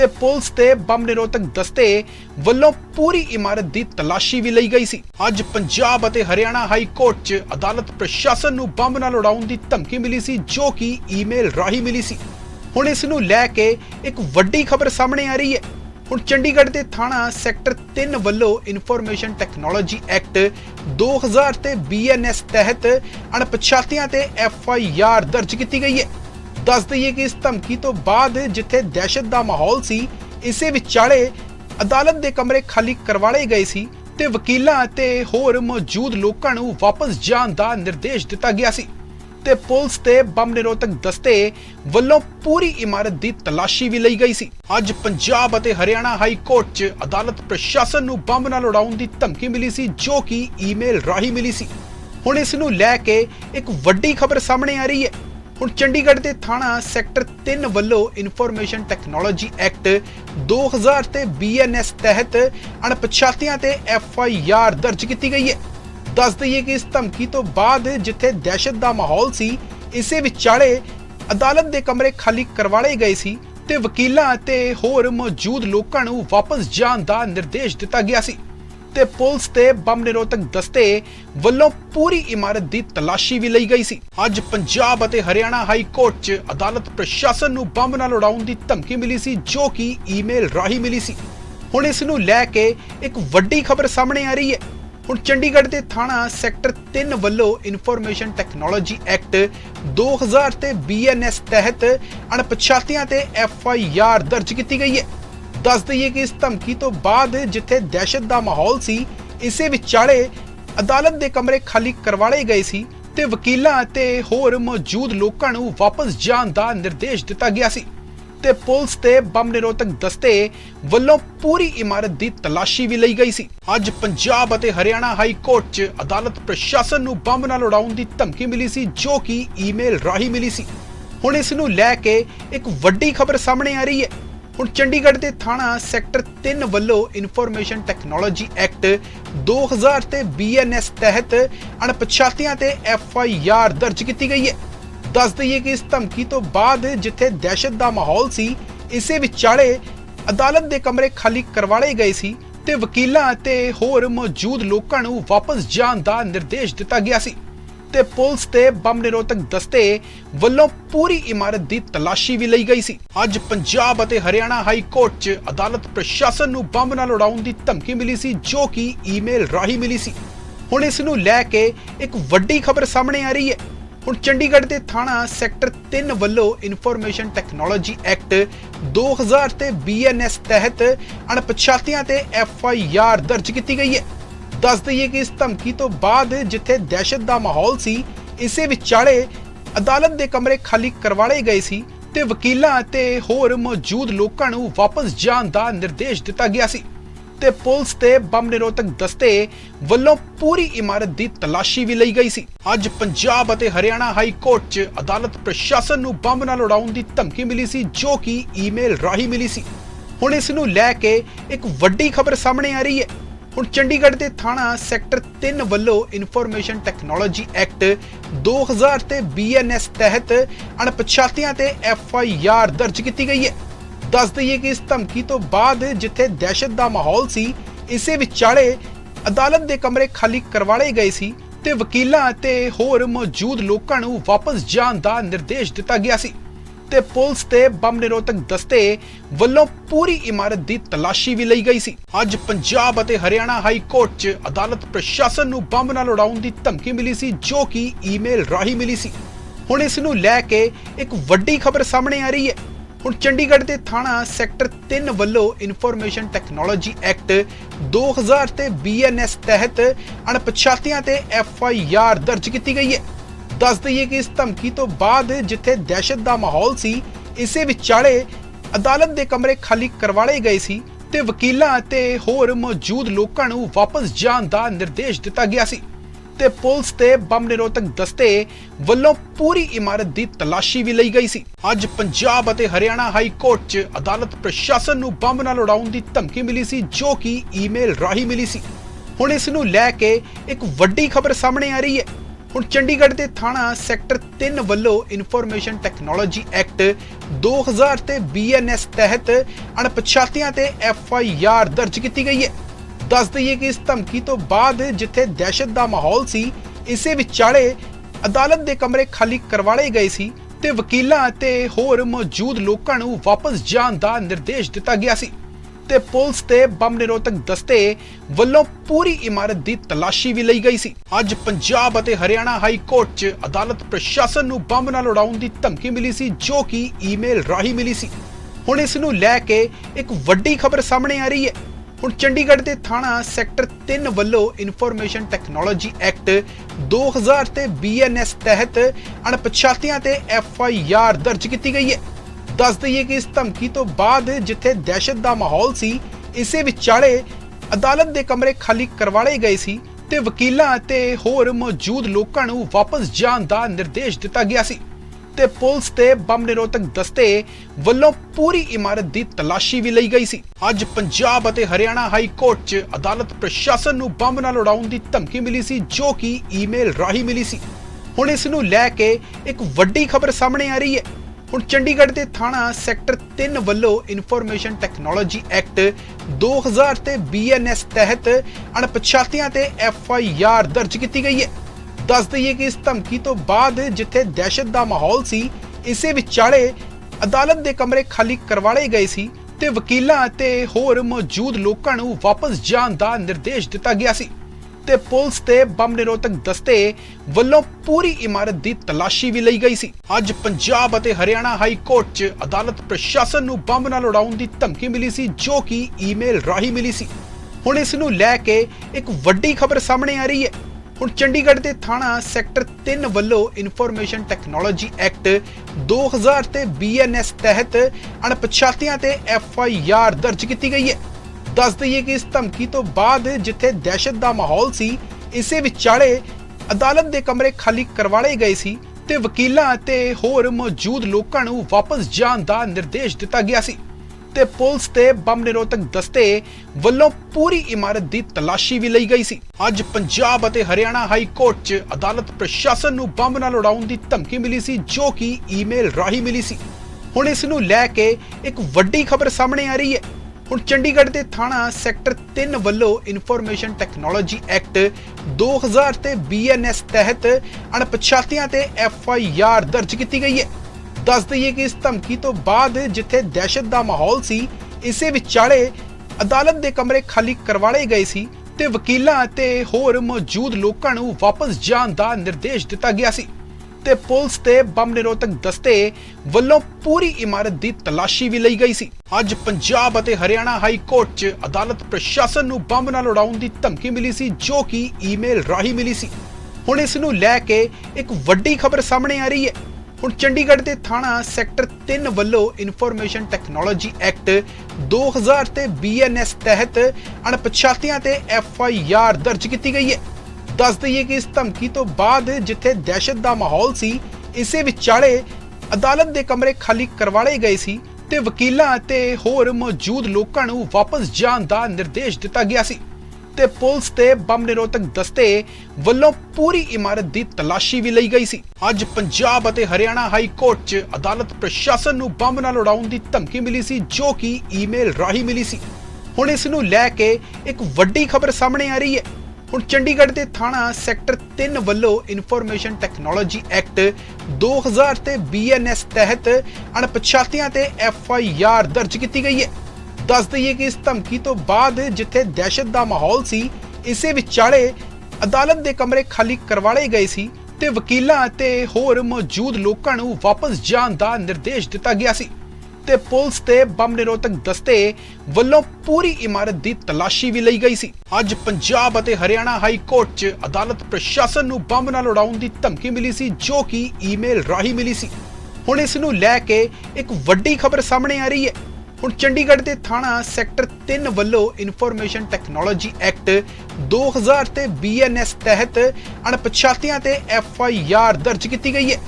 ਤੇ ਪੁਲਿਸ ਤੇ ਬੰਬ ਨਿਰੋਧਕ ਦਸਤੇ ਵੱਲੋਂ ਪੂਰੀ ਇਮਾਰਤ ਦੀ ਤਲਾਸ਼ੀ ਵੀ ਲਈ ਗਈ ਸੀ। ਅੱਜ ਪੰਜਾਬ ਅਤੇ ਹਰਿਆਣਾ ਹਾਈ ਕੋਰਟ 'ਚ ਅਦਾਲਤ ਪ੍ਰਸ਼ਾਸਨ ਨੂੰ ਬੰਬ ਨਾਲ ਉਡਾਉਣ ਦੀ ਧਮਕੀ ਮਿਲੀ ਸੀ, ਜੋ ਕਿ ਈਮੇਲ ਰਾਹੀਂ ਮਿਲੀ ਸੀ। ਹੁਣ ਇਸ ਨੂੰ ਲੈ ਕੇ ਇੱਕ ਵੱਡੀ ਖਬਰ ਸਾਹਮਣੇ ਆ ਰਹੀ ਹੈ। ਹੁਣ ਚੰਡੀਗੜ੍ਹ ਦੇ ਥਾਣਾ ਸੈਕਟਰ 3 ਵੱਲੋਂ ਇਨਫੋਰਮੇਸ਼ਨ ਟੈਕਨੋਲੋਜੀ ਐਕਟ 2000 ਤੇ ਬੀਐਨਐਸ ਤਹਿਤ ਅਣਪਛਾਤਿਆਂ ਤੇ ਐਫ ਆਈ ਆਰ ਦਰਜ ਕੀਤੀ ਗਈ ਹੈ। ਦੱਸ ਦਈਏ ਕਿ ਇਸ ਧਮਕੀ ਤੋਂ ਬਾਅਦ ਜਿੱਥੇ ਦਹਿਸ਼ਤ ਦਾ ਮਾਹੌਲ ਸੀ, ਇਸੇ ਵਿਚਾਲੇ ਅਦਾਲਤ ਦੇ ਕਮਰੇ ਖਾਲੀ ਕਰਵਾਲੇ ਗਏ ਸੀ ਤੇ ਵਕੀਲਾਂ ਅਤੇ ਹੋਰ ਮੌਜੂਦ ਲੋਕਾਂ ਨੂੰ ਵਾਪਸ ਜਾਣ ਦਾ ਨਿਰਦੇਸ਼ ਦਿੱਤਾ ਗਿਆ ਸੀ ਤੇ ਪੁਲਿਸ ਤੇ ਬੰਬ ਨਿਰੋਧਕ ਦਸਤੇ ਵੱਲੋਂ ਪੂਰੀ ਇਮਾਰਤ ਦੀ ਤਲਾਸ਼ੀ ਵੀ ਲਈ ਗਈ ਸੀ। ਅੱਜ ਪੰਜਾਬ ਅਤੇ ਹਰਿਆਣਾ ਹਾਈ ਕੋਰਟ 'ਚ ਅਦਾਲਤ ਪ੍ਰਸ਼ਾਸਨ ਨੂੰ ਬੰਬ ਨਾਲ ਉਡਾਉਣ ਦੀ ਧਮਕੀ ਮਿਲੀ ਸੀ, ਜੋ ਕਿ ਈਮੇਲ ਰਾਹੀਂ ਮਿਲੀ ਸੀ। ਹੁਣ ਇਸ ਨੂੰ ਲੈ ਕੇ ਇੱਕ ਵੱਡੀ ਖਬਰ ਸਾਹਮਣੇ ਆ ਰਹੀ ਹੈ। ਹੁਣ ਚੰਡੀਗੜ੍ਹ ਦੇ ਥਾਣਾ ਸੈਕਟਰ 3 ਵੱਲੋਂ ਇਨਫੋਰਮੇਸ਼ਨ ਟੈਕਨੋਲੋਜੀ ਐਕਟ 2000 ਤੇ ਬੀਐਨਐਸ ਤਹਿਤ ਅਣਪਛਾਤਿਆਂ ਤੇ ਐਫ ਆਈ ਆਰ ਦਰਜ ਕੀਤੀ ਗਈ ਹੈ। ਦੱਸ ਦਈਏ ਕਿ ਇਸ ਧਮਕੀ ਤੋਂ ਬਾਅਦ ਜਿੱਥੇ ਦਹਿਸ਼ਤ ਦਾ ਮਾਹੌਲ ਸੀ, ਇਸੇ ਵਿਚਾਲੇ ਅਦਾਲਤ ਦੇ ਕਮਰੇ ਖਾਲੀ ਕਰਵਾਲੇ ਗਏ ਸੀ ਤੇ ਵਕੀਲਾਂ ਅਤੇ ਹੋਰ ਮੌਜੂਦ ਲੋਕਾਂ ਨੂੰ ਵਾਪਸ ਜਾਣ ਦਾ ਨਿਰਦੇਸ਼ ਦਿੱਤਾ ਗਿਆ ਸੀ। ਤੇ ਪੁਲਿਸ ਤੇ ਬੰਬ ਨਿਰੋਧਕ ਦਸਤੇ ਵੱਲੋਂ ਪੂਰੀ ਇਮਾਰਤ ਦੀ ਤਲਾਸ਼ੀ ਵੀ ਲਈ ਗਈ ਸੀ। ਅੱਜ ਪੰਜਾਬ ਅਤੇ ਹਰਿਆਣਾ ਹਾਈ ਕੋਰਟ 'ਚ ਅਦਾਲਤ ਪ੍ਰਸ਼ਾਸਨ ਨੂੰ ਬੰਬ ਨਾਲ ਉਡਾਉਣ ਦੀ ਧਮਕੀ ਮਿਲੀ ਸੀ, ਜੋ ਕਿ ਈਮੇਲ ਰਾਹੀਂ ਮਿਲੀ ਸੀ। ਹੁਣ ਇਸ ਨੂੰ ਲੈ ਕੇ ਇੱਕ ਵੱਡੀ ਖਬਰ ਸਾਹਮਣੇ ਆ ਰਹੀ ਹੈ। ਹੁਣ ਚੰਡੀਗੜ੍ਹ ਦੇ ਥਾਣਾ ਸੈਕਟਰ 3 ਵੱਲੋਂ ਇਨਫੋਰਮੇਸ਼ਨ ਟੈਕਨੋਲੋਜੀ ਐਕਟ 2000 ਤੇ ਬੀਐਨਐਸ ਤਹਿਤ ਅਣਪਛਾਤਿਆਂ ਤੇ ਐਫ ਆਈ ਆਰ ਦਰਜ ਕੀਤੀ ਗਈ ਹੈ। ਦੱਸ ਦਈਏ ਕਿ ਇਸ ਧਮਕੀ ਤੋਂ ਬਾਅਦ ਜਿੱਥੇ ਦਹਿਸ਼ਤ ਦਾ ਮਾਹੌਲ ਸੀ, ਇਸੇ ਵਿਚਾਲੇ ਅਦਾਲਤ ਦੇ ਕਮਰੇ ਖਾਲੀ ਕਰਵਾਲੇ ਗਏ ਸੀ ਤੇ ਵਕੀਲਾਂ ਅਤੇ ਹੋਰ ਮੌਜੂਦ ਲੋਕਾਂ ਨੂੰ ਵਾਪਸ ਜਾਣ ਦਾ ਨਿਰਦੇਸ਼ ਦਿੱਤਾ ਗਿਆ ਸੀ ਤੇ ਪੁਲਿਸ ਤੇ ਬੰਬ ਨਿਰੋਧਕ ਦਸਤੇ ਵੱਲੋਂ ਪੂਰੀ ਇਮਾਰਤ ਦੀ ਤਲਾਸ਼ੀ ਵੀ ਲਈ ਗਈ ਸੀ। ਅੱਜ ਪੰਜਾਬ ਅਤੇ ਹਰਿਆਣਾ ਹਾਈ ਕੋਰਟ 'ਚ ਅਦਾਲਤ ਪ੍ਰਸ਼ਾਸਨ ਨੂੰ ਬੰਬ ਨਾਲ ਉਡਾਉਣ ਦੀ ਧਮਕੀ ਮਿਲੀ ਸੀ, ਜੋ ਕਿ ਈਮੇਲ ਰਾਹੀਂ ਮਿਲੀ ਸੀ। ਹੁਣ ਇਸ ਨੂੰ ਲੈ ਕੇ ਇੱਕ ਵੱਡੀ ਖਬਰ ਸਾਹਮਣੇ ਆ ਰਹੀ ਹੈ। ਹੁਣ ਚੰਡੀਗੜ੍ਹ ਦੇ ਥਾਣਾ ਸੈਕਟਰ 3 ਵੱਲੋਂ ਇਨਫੋਰਮੇਸ਼ਨ ਟੈਕਨੋਲੋਜੀ ਐਕਟ 2000 ਤੇ ਬੀਐਨਐਸ ਤਹਿਤ ਅਣਪਛਾਤਿਆਂ ਤੇ ਐਫ ਆਈ ਆਰ ਦਰਜ ਕੀਤੀ ਗਈ ਹੈ। ਦੱਸ ਦਈਏ ਕਿ ਇਸ ਧਮਕੀ ਤੋਂ ਬਾਅਦ ਜਿੱਥੇ ਦਹਿਸ਼ਤ ਦਾ ਮਾਹੌਲ ਸੀ, ਇਸੇ ਵਿਚਾਲੇ ਅਦਾਲਤ ਦੇ ਕਮਰੇ ਖਾਲੀ ਕਰਵਾਲੇ ਗਏ ਸੀ ਤੇ ਵਕੀਲਾਂ ਅਤੇ ਹੋਰ ਮੌਜੂਦ ਲੋਕਾਂ ਨੂੰ ਵਾਪਸ ਜਾਣ ਦਾ ਨਿਰਦੇਸ਼ ਦਿੱਤਾ ਗਿਆ ਸੀ। ਤੇ ਪੁਲਿਸ ਤੇ ਬੰਬ ਨਿਰੋਧਕ ਦਸਤੇ ਵੱਲੋਂ ਪੂਰੀ ਇਮਾਰਤ ਦੀ ਤਲਾਸ਼ੀ ਵੀ ਲਈ ਗਈ ਸੀ। ਅੱਜ ਪੰਜਾਬ ਅਤੇ ਹਰਿਆਣਾ ਹਾਈ ਕੋਰਟ 'ਚ ਅਦਾਲਤ ਪ੍ਰਸ਼ਾਸਨ ਨੂੰ ਬੰਬ ਨਾਲ ਉਡਾਉਣ ਦੀ ਧਮਕੀ ਮਿਲੀ ਸੀ, ਜੋ ਕਿ ਈਮੇਲ ਰਾਹੀਂ ਮਿਲੀ ਸੀ। ਹੁਣ ਇਸ ਨੂੰ ਲੈ ਕੇ ਇੱਕ ਵੱਡੀ ਖਬਰ ਸਾਹਮਣੇ ਆ ਰਹੀ ਹੈ। ਹੁਣ ਚੰਡੀਗੜ੍ਹ ਦੇ ਥਾਣਾ ਸੈਕਟਰ 3 ਵੱਲੋਂ ਇਨਫੋਰਮੇਸ਼ਨ ਟੈਕਨੋਲੋਜੀ ਐਕਟ 2000 ਤੇ ਬੀਐਨਐਸ ਤਹਿਤ ਅਣਪਛਾਤਿਆਂ ਤੇ ਐਫ ਆਈ ਆਰ ਦਰਜ ਕੀਤੀ ਗਈ ਹੈ। ਦੱਸ ਦਈਏ ਕਿ ਇਸ ਧਮਕੀ ਤੋਂ ਬਾਅਦ ਜਿੱਥੇ ਦਹਿਸ਼ਤ ਦਾ ਮਾਹੌਲ ਸੀ, ਇਸੇ ਵਿਚਾਲੇ ਅਦਾਲਤ ਦੇ ਕਮਰੇ ਖਾਲੀ ਕਰਵਾਲੇ ਗਏ ਸੀ ਤੇ ਵਕੀਲਾਂ ਅਤੇ ਹੋਰ ਮੌਜੂਦ ਲੋਕਾਂ ਨੂੰ ਵਾਪਸ ਜਾਣ ਦਾ ਨਿਰਦੇਸ਼ ਦਿੱਤਾ ਗਿਆ ਸੀ ਤੇ ਪੁਲਿਸ ਤੇ ਬੰਬ ਨਿਰੋਧਕ ਦਸਤੇ ਵੱਲੋਂ ਪੂਰੀ ਇਮਾਰਤ ਦੀ ਤਲਾਸ਼ੀ ਵੀ ਲਈ ਗਈ ਸੀ। ਅੱਜ ਪੰਜਾਬ ਅਤੇ ਹਰਿਆਣਾ ਹਾਈ ਕੋਰਟ 'ਚ ਅਦਾਲਤ ਪ੍ਰਸ਼ਾਸਨ ਨੂੰ ਬੰਬ ਨਾਲ ਉਡਾਉਣ ਦੀ ਧਮਕੀ ਮਿਲੀ ਸੀ, ਜੋ ਕਿ ਈਮੇਲ ਰਾਹੀਂ ਮਿਲੀ ਸੀ। ਹੁਣ ਇਸ ਨੂੰ ਲੈ ਕੇ ਇੱਕ ਵੱਡੀ ਖਬਰ ਸਾਹਮਣੇ ਆ ਰਹੀ ਹੈ। ਹੁਣ ਚੰਡੀਗੜ੍ਹ ਦੇ ਥਾਣਾ ਸੈਕਟਰ 3 ਵੱਲੋਂ ਇਨਫੋਰਮੇਸ਼ਨ ਟੈਕਨੋਲੋਜੀ ਐਕਟ 2000 ਤੇ ਬੀਐਨਐਸ ਤਹਿਤ ਅਣਪਛਾਤਿਆਂ ਤੇ ਐਫ ਆਈ ਆਰ ਦਰਜ ਕੀਤੀ ਗਈ ਹੈ। ਦੱਸ ਦਈਏ ਕਿ ਇਸ ਧਮਕੀ ਤੋਂ ਬਾਅਦ ਜਿੱਥੇ ਦਹਿਸ਼ਤ ਦਾ ਮਾਹੌਲ ਸੀ, ਇਸੇ ਵਿਚਾਲੇ ਅਦਾਲਤ ਦੇ ਕਮਰੇ ਖਾਲੀ ਕਰਵਾਲੇ ਗਏ ਸੀ ਤੇ ਵਕੀਲਾਂ ਅਤੇ ਹੋਰ ਮੌਜੂਦ ਲੋਕਾਂ ਨੂੰ ਵਾਪਸ ਜਾਣ ਦਾ ਨਿਰਦੇਸ਼ ਦਿੱਤਾ ਗਿਆ ਸੀ। ਤੇ ਪੁਲਿਸ ਤੇ ਬੰਬ ਨਿਰੋਧਕ ਦਸਤੇ ਵੱਲੋਂ ਪੂਰੀ ਇਮਾਰਤ ਦੀ ਤਲਾਸ਼ੀ ਵੀ ਲਈ ਗਈ ਸੀ। ਅੱਜ ਪੰਜਾਬ ਅਤੇ ਹਰਿਆਣਾ ਹਾਈ ਕੋਰਟ 'ਚ ਅਦਾਲਤ ਪ੍ਰਸ਼ਾਸਨ ਨੂੰ ਬੰਬ ਨਾਲ ਉਡਾਉਣ ਦੀ ਧਮਕੀ ਮਿਲੀ ਸੀ, ਜੋ ਕਿ ਈਮੇਲ ਰਾਹੀਂ ਮਿਲੀ ਸੀ। ਹੁਣ ਇਸ ਨੂੰ ਲੈ ਕੇ ਇੱਕ ਵੱਡੀ ਖਬਰ ਸਾਹਮਣੇ ਆ ਰਹੀ ਹੈ। ਹੁਣ ਚੰਡੀਗੜ੍ਹ ਦੇ ਥਾਣਾ ਸੈਕਟਰ 3 ਵੱਲੋਂ ਇਨਫੋਰਮੇਸ਼ਨ ਟੈਕਨੋਲੋਜੀ ਐਕਟ 2000 ਤੇ ਬੀਐਨਐਸ ਤਹਿਤ ਅਣਪਛਾਤਿਆਂ ਤੇ ਐਫ ਆਈ ਆਰ ਦਰਜ ਕੀਤੀ ਗਈ ਹੈ। ਦੱਸ ਦਈਏ ਕਿ ਇਸ ਧਮਕੀ ਤੋਂ ਬਾਅਦ ਜਿੱਥੇ ਦਹਿਸ਼ਤ ਦਾ ਮਾਹੌਲ ਸੀ, ਇਸੇ ਵਿਚਾਲੇ ਅਦਾਲਤ ਦੇ ਕਮਰੇ ਖਾਲੀ ਕਰਵਾਲੇ ਗਏ ਸੀ ਤੇ ਵਕੀਲਾਂ ਅਤੇ ਹੋਰ ਮੌਜੂਦ ਲੋਕਾਂ ਨੂੰ ਵਾਪਸ ਜਾਣ ਦਾ ਨਿਰਦੇਸ਼ ਦਿੱਤਾ ਗਿਆ ਸੀ। ਤੇ ਪੁਲਿਸ ਤੇ ਬੰਬ ਨਿਰੋਧਕ ਦਸਤੇ ਵੱਲੋਂ ਪੂਰੀ ਇਮਾਰਤ ਦੀ ਤਲਾਸ਼ੀ ਵੀ ਲਈ ਗਈ ਸੀ। ਅੱਜ ਪੰਜਾਬ ਅਤੇ ਹਰਿਆਣਾ ਹਾਈ ਕੋਰਟ 'ਚ ਅਦਾਲਤ ਪ੍ਰਸ਼ਾਸਨ ਨੂੰ ਬੰਬ ਨਾਲ ਉਡਾਉਣ ਦੀ ਧਮਕੀ ਮਿਲੀ ਸੀ, ਜੋ ਕਿ ਈਮੇਲ ਰਾਹੀਂ ਮਿਲੀ ਸੀ। ਹੁਣ ਇਸ ਨੂੰ ਲੈ ਕੇ ਇੱਕ ਵੱਡੀ ਖਬਰ ਸਾਹਮਣੇ ਆ ਰਹੀ ਹੈ। ਹੁਣ ਚੰਡੀਗੜ੍ਹ ਦੇ ਥਾਣਾ ਸੈਕਟਰ 3 ਵੱਲੋਂ ਇਨਫੋਰਮੇਸ਼ਨ ਟੈਕਨੋਲੋਜੀ ਐਕਟ 2000 ਤੇ ਬੀਐਨਐਸ ਤਹਿਤ ਅਣਪਛਾਤਿਆਂ ਤੇ ਐਫ ਆਈ ਆਰ ਦਰਜ ਕੀਤੀ ਗਈ ਹੈ। ਦੱਸ ਦਈਏ ਕਿ ਇਸ ਧਮਕੀ ਤੋਂ ਬਾਅਦ ਜਿੱਥੇ ਦਹਿਸ਼ਤ ਦਾ ਮਾਹੌਲ ਸੀ, ਇਸੇ ਵਿਚਾਲੇ ਅਦਾਲਤ ਦੇ ਕਮਰੇ ਖਾਲੀ ਕਰਵਾਲੇ ਗਏ ਸੀ ਤੇ ਵਕੀਲਾਂ ਅਤੇ ਹੋਰ ਮੌਜੂਦ ਲੋਕਾਂ ਨੂੰ ਵਾਪਸ ਜਾਣ ਦਾ ਨਿਰਦੇਸ਼ ਦਿੱਤਾ ਗਿਆ ਸੀ। ਤੇ ਪੁਲਿਸ ਤੇ ਬੰਬ ਨਿਰੋਧਕ ਦਸਤੇ ਵੱਲੋਂ ਪੂਰੀ ਇਮਾਰਤ ਦੀ ਤਲਾਸ਼ੀ ਵੀ ਲਈ ਗਈ ਸੀ। ਅੱਜ ਪੰਜਾਬ ਅਤੇ ਹਰਿਆਣਾ ਹਾਈ ਕੋਰਟ 'ਚ ਅਦਾਲਤ ਪ੍ਰਸ਼ਾਸਨ ਨੂੰ ਬੰਬ ਨਾਲ ਉਡਾਉਣ ਦੀ ਧਮਕੀ ਮਿਲੀ ਸੀ, ਜੋ ਕਿ ਈਮੇਲ ਰਾਹੀਂ ਮਿਲੀ ਸੀ। ਹੁਣ ਇਸ ਨੂੰ ਲੈ ਕੇ ਇੱਕ ਵੱਡੀ ਖਬਰ ਸਾਹਮਣੇ ਆ ਰਹੀ ਹੈ। ਹੁਣ ਚੰਡੀਗੜ੍ਹ ਦੇ ਥਾਣਾ ਸੈਕਟਰ 3 ਵੱਲੋਂ ਇਨਫੋਰਮੇਸ਼ਨ ਟੈਕਨੋਲੋਜੀ ਐਕਟ 2000 ਤੇ ਬੀਐਨਐਸ ਤਹਿਤ ਅਣਪਛਾਤਿਆਂ ਤੇ ਐਫ ਆਈ ਆਰ ਦਰਜ ਕੀਤੀ ਗਈ ਹੈ। ਦੱਸ ਦਈਏ ਕਿ ਇਸ ਧਮਕੀ ਤੋਂ ਬਾਅਦ ਜਿੱਥੇ ਦਹਿਸ਼ਤ ਦਾ ਮਾਹੌਲ ਸੀ, ਇਸੇ ਵਿਚਾਲੇ ਅਦਾਲਤ ਦੇ ਕਮਰੇ ਖਾਲੀ ਕਰਵਾਲੇ ਗਏ ਸੀ ਤੇ ਵਕੀਲਾਂ ਅਤੇ ਹੋਰ ਮੌਜੂਦ ਲੋਕਾਂ ਨੂੰ ਵਾਪਸ ਜਾਣ ਦਾ ਨਿਰਦੇਸ਼ ਦਿੱਤਾ ਗਿਆ ਸੀ। ਤੇ ਪੁਲਿਸ ਤੇ ਬੰਬ ਨਿਰੋਧਕ ਦਸਤੇ ਵੱਲੋਂ ਪੂਰੀ ਇਮਾਰਤ ਦੀ ਤਲਾਸ਼ੀ ਵੀ ਲਈ ਗਈ ਸੀ। ਅੱਜ ਪੰਜਾਬ ਅਤੇ ਹਰਿਆਣਾ ਹਾਈ ਕੋਰਟ 'ਚ ਅਦਾਲਤ ਪ੍ਰਸ਼ਾਸਨ ਨੂੰ ਬੰਬ ਨਾਲ ਉਡਾਉਣ ਦੀ ਧਮਕੀ ਮਿਲੀ ਸੀ, ਜੋ ਕਿ ਈਮੇਲ ਰਾਹੀਂ ਮਿਲੀ ਸੀ। ਹੁਣ ਇਸ ਨੂੰ ਲੈ ਕੇ ਇੱਕ ਵੱਡੀ ਖਬਰ ਸਾਹਮਣੇ ਆ ਰਹੀ ਹੈ। ਹੁਣ ਚੰਡੀਗੜ੍ਹ ਦੇ ਥਾਣਾ ਸੈਕਟਰ 3 ਵੱਲੋਂ ਇਨਫੋਰਮੇਸ਼ਨ ਟੈਕਨੋਲੋਜੀ ਐਕਟ 2000 ਤੇ ਬੀਐਨਐਸ ਤਹਿਤ ਅਣਪਛਾਤਿਆਂ ਤੇ ਐਫ ਆਈ ਆਰ ਦਰਜ ਕੀਤੀ ਗਈ ਹੈ। ਦੱਸ ਦਈਏ ਕਿ ਇਸ ਧਮਕੀ ਤੋਂ ਬਾਅਦ ਜਿੱਥੇ ਦਹਿਸ਼ਤ ਦਾ ਮਾਹੌਲ ਸੀ, ਇਸੇ ਵਿਚਾਲੇ ਅਦਾਲਤ ਦੇ ਕਮਰੇ ਖਾਲੀ ਕਰਵਾਲੇ ਗਏ ਸੀ ਤੇ ਵਕੀਲਾਂ ਅਤੇ ਹੋਰ ਮੌਜੂਦ ਲੋਕਾਂ ਨੂੰ ਵਾਪਸ ਜਾਣ ਦਾ ਨਿਰਦੇਸ਼ ਦਿੱਤਾ ਗਿਆ ਸੀ। ਤੇ ਪੁਲਿਸ ਤੇ ਬੰਬ ਨਿਰੋਧਕ ਦਸਤੇ ਵੱਲੋਂ ਪੂਰੀ ਇਮਾਰਤ ਦੀ ਤਲਾਸ਼ੀ ਵੀ ਲਈ ਗਈ ਸੀ। ਅੱਜ ਪੰਜਾਬ ਅਤੇ ਹਰਿਆਣਾ ਹਾਈ ਕੋਰਟ 'ਚ ਅਦਾਲਤ ਪ੍ਰਸ਼ਾਸਨ ਨੂੰ ਬੰਬ ਨਾਲ ਉਡਾਉਣ ਦੀ ਧਮਕੀ ਮਿਲੀ ਸੀ, ਜੋ ਕਿ ਈਮੇਲ ਰਾਹੀਂ ਮਿਲੀ ਸੀ। ਹੁਣ ਇਸ ਨੂੰ ਲੈ ਕੇ ਇੱਕ ਵੱਡੀ ਖਬਰ ਸਾਹਮਣੇ ਆ ਰਹੀ ਹੈ। ਹੁਣ ਚੰਡੀਗੜ੍ਹ ਦੇ ਥਾਣਾ ਸੈਕਟਰ 3 ਵੱਲੋਂ ਇਨਫੋਰਮੇਸ਼ਨ ਟੈਕਨੋਲੋਜੀ ਐਕਟ 2000 ਤੇ ਬੀਐਨਐਸ ਤਹਿਤ ਅਣਪਛਾਤਿਆਂ ਤੇ ਐਫ ਆਈ ਆਰ ਦਰਜ ਕੀਤੀ ਗਈ ਹੈ। ਦੱਸ ਦਈਏ ਕਿ ਇਸ ਧਮਕੀ ਤੋਂ ਬਾਅਦ ਜਿੱਥੇ ਦਹਿਸ਼ਤ ਦਾ ਮਾਹੌਲ ਸੀ, ਇਸੇ ਵਿਚਾਲੇ ਅਦਾਲਤ ਦੇ ਕਮਰੇ ਖਾਲੀ ਕਰਵਾਲੇ ਗਏ ਸੀ ਤੇ ਵਕੀਲਾਂ ਅਤੇ ਹੋਰ ਮੌਜੂਦ ਲੋਕਾਂ ਨੂੰ ਵਾਪਸ ਜਾਣ ਦਾ ਨਿਰਦੇਸ਼ ਦਿੱਤਾ ਗਿਆ ਸੀ ਤੇ ਪੁਲਿਸ ਤੇ ਬੰਬ ਨਿਰੋਧਕ ਦਸਤੇ ਵੱਲੋਂ ਪੂਰੀ ਇਮਾਰਤ ਦੀ ਤਲਾਸ਼ੀ ਵੀ ਲਈ ਗਈ ਸੀ। ਅੱਜ ਪੰਜਾਬ ਅਤੇ ਹਰਿਆਣਾ ਹਾਈ ਕੋਰਟ 'ਚ ਅਦਾਲਤ ਪ੍ਰਸ਼ਾਸਨ ਨੂੰ ਬੰਬ ਨਾਲ ਉਡਾਉਣ ਦੀ ਧਮਕੀ ਮਿਲੀ ਸੀ, ਜੋ ਕਿ ਈਮੇਲ ਰਾਹੀਂ ਮਿਲੀ ਸੀ। ਹੁਣ ਇਸ ਨੂੰ ਲੈ ਕੇ ਇੱਕ ਵੱਡੀ ਖਬਰ ਸਾਹਮਣੇ ਆ ਰਹੀ ਹੈ। ਹੁਣ ਚੰਡੀਗੜ੍ਹ ਦੇ ਥਾਣਾ ਸੈਕਟਰ 3 ਵੱਲੋਂ ਇਨਫੋਰਮੇਸ਼ਨ ਟੈਕਨੋਲੋਜੀ ਐਕਟ 2000 ਤੇ ਬੀਐਨਐਸ ਤਹਿਤ ਅਣਪਛਾਤਿਆਂ ਤੇ ਐਫਆਈਆਰ ਦਰਜ ਕੀਤੀ ਗਈ ਹੈ। ਦੱਸ ਦਈਏ ਕਿ ਇਸ ਧਮਕੀ ਤੋਂ ਬਾਅਦ ਜਿੱਥੇ ਦਹਿਸ਼ਤ ਦਾ ਮਾਹੌਲ ਸੀ, ਇਸੇ ਵਿਚਾਲੇ ਅਦਾਲਤ ਦੇ ਕਮਰੇ ਖਾਲੀ ਕਰਵਾਲੇ ਗਏ ਸੀ ਤੇ ਵਕੀਲਾਂ ਅਤੇ ਹੋਰ ਮੌਜੂਦ ਲੋਕਾਂ ਨੂੰ ਵਾਪਸ ਜਾਣ ਦਾ ਨਿਰਦੇਸ਼ ਦਿੱਤਾ ਗਿਆ ਸੀ। ਤੇ ਪੁਲਿਸ ਤੇ ਬੰਬ ਨਿਰੋਧਕ ਦਸਤੇ ਵੱਲੋਂ ਪੂਰੀ ਇਮਾਰਤ ਦੀ ਤਲਾਸ਼ੀ ਵੀ ਲਈ ਗਈ ਸੀ। ਅੱਜ ਪੰਜਾਬ ਅਤੇ ਹਰਿਆਣਾ ਹਾਈ ਕੋਰਟ 'ਚ ਅਦਾਲਤ ਪ੍ਰਸ਼ਾਸਨ ਨੂੰ ਬੰਬ ਨਾਲ ਉਡਾਉਣ ਦੀ ਧਮਕੀ ਮਿਲੀ ਸੀ, ਜੋ ਕਿ ਈਮੇਲ ਰਾਹੀਂ ਮਿਲੀ ਸੀ। ਹੁਣ ਇਸ ਨੂੰ ਲੈ ਕੇ ਇੱਕ ਵੱਡੀ ਖਬਰ ਸਾਹਮਣੇ ਆ ਰਹੀ ਹੈ। ਹੁਣ ਚੰਡੀਗੜ੍ਹ ਦੇ ਥਾਣਾ ਸੈਕਟਰ 3 ਵੱਲੋਂ ਇਨਫੋਰਮੇਸ਼ਨ ਟੈਕਨੋਲੋਜੀ ਐਕਟ 2000 ਤੇ ਬੀਐਨਐਸ ਤਹਿਤ ਅਣਪਛਾਤਿਆਂ ਤੇ ਐਫਆਈਆਰ ਦਰਜ ਕੀਤੀ ਗਈ ਹੈ। ਦੱਸ ਦਈਏ ਕਿ ਇਸ ਧਮਕੀ ਤੋਂ ਬਾਅਦ ਜਿੱਥੇ ਦਹਿਸ਼ਤ ਦਾ ਮਾਹੌਲ ਸੀ, ਇਸੇ ਵਿਚਾਲੇ ਅਦਾਲਤ ਦੇ ਕਮਰੇ ਖਾਲੀ ਕਰਵਾਲੇ ਗਏ ਸੀ ਤੇ ਵਕੀਲਾਂ ਅਤੇ ਹੋਰ ਮੌਜੂਦ ਲੋਕਾਂ ਨੂੰ ਵਾਪਸ ਜਾਣ ਦਾ ਨਿਰਦੇਸ਼ ਦਿੱਤਾ ਗਿਆ ਸੀ। ਤੇ ਪੁਲਿਸ ਤੇ ਬੰਬ ਨਿਰੋਧਕ ਦਸਤੇ ਵੱਲੋਂ ਪੂਰੀ ਇਮਾਰਤ ਦੀ ਤਲਾਸ਼ੀ ਵੀ ਲਈ ਗਈ ਸੀ। ਅੱਜ ਪੰਜਾਬ ਅਤੇ ਹਰਿਆਣਾ ਹਾਈ ਕੋਰਟ 'ਚ ਅਦਾਲਤ ਪ੍ਰਸ਼ਾਸਨ ਨੂੰ ਬੰਬ ਨਾਲ ਉਡਾਉਣ ਦੀ ਧਮਕੀ ਮਿਲੀ ਸੀ, ਜੋ ਕਿ ਈਮੇਲ ਰਾਹੀਂ ਮਿਲੀ ਸੀ। ਹੁਣ ਇਸ ਨੂੰ ਲੈ ਕੇ ਇੱਕ ਵੱਡੀ ਖਬਰ ਸਾਹਮਣੇ ਆ ਰਹੀ ਹੈ। ਹੁਣ ਚੰਡੀਗੜ੍ਹ ਦੇ ਥਾਣਾ ਸੈਕਟਰ 3 ਵੱਲੋਂ ਇਨਫੋਰਮੇਸ਼ਨ ਟੈਕਨੋਲੋਜੀ ਐਕਟ 2000 ਤੇ ਬੀਐਨਐਸ ਤਹਿਤ ਅਣਪਛਾਤਿਆਂ ਤੇ ਐਫਆਈਆਰ ਦਰਜ ਕੀਤੀ ਗਈ ਹੈ। ਦੱਸ ਦਈਏ ਕਿ ਇਸ ਧਮਕੀ ਤੋਂ ਬਾਅਦ ਜਿੱਥੇ ਦਹਿਸ਼ਤ ਦਾ ਮਾਹੌਲ ਸੀ, ਇਸੇ ਵਿਚਾਲੇ ਅਦਾਲਤ ਦੇ ਕਮਰੇ ਖਾਲੀ ਕਰਵਾਲੇ ਗਏ ਸੀ ਤੇ ਵਕੀਲਾਂ ਅਤੇ ਹੋਰ ਮੌਜੂਦ ਲੋਕਾਂ ਨੂੰ ਵਾਪਸ ਜਾਣ ਦਾ ਨਿਰਦੇਸ਼ ਦਿੱਤਾ ਗਿਆ ਸੀ। ਤੇ ਪੁਲਿਸ ਤੇ ਬੰਬ ਨਿਰੋਧਕ ਦਸਤੇ ਵੱਲੋਂ ਪੂਰੀ ਇਮਾਰਤ ਦੀ ਤਲਾਸ਼ੀ ਵੀ ਲਈ ਗਈ ਸੀ। ਅੱਜ ਪੰਜਾਬ ਅਤੇ ਹਰਿਆਣਾ ਹਾਈ ਕੋਰਟ 'ਚ ਅਦਾਲਤ ਪ੍ਰਸ਼ਾਸਨ ਨੂੰ ਬੰਬ ਨਾਲ ਉਡਾਉਣ ਦੀ ਧਮਕੀ ਮਿਲੀ ਸੀ, ਜੋ ਕਿ ਈਮੇਲ ਰਾਹੀਂ ਮਿਲੀ ਸੀ। ਹੁਣ ਇਸ ਨੂੰ ਲੈ ਕੇ ਇੱਕ ਵੱਡੀ ਖਬਰ ਸਾਹਮਣੇ ਆ ਰਹੀ ਹੈ। ਹੁਣ ਚੰਡੀਗੜ੍ਹ ਦੇ ਥਾਣਾ ਸੈਕਟਰ 3 ਵੱਲੋਂ ਇਨਫੋਰਮੇਸ਼ਨ ਟੈਕਨੋਲੋਜੀ ਐਕਟ 2000 ਤੇ ਬੀਐਨਐਸ ਤਹਿਤ ਅਣਪਛਾਤਿਆਂ ਤੇ ਐਫਆਈਆਰ ਦਰਜ ਕੀਤੀ ਗਈ ਹੈ।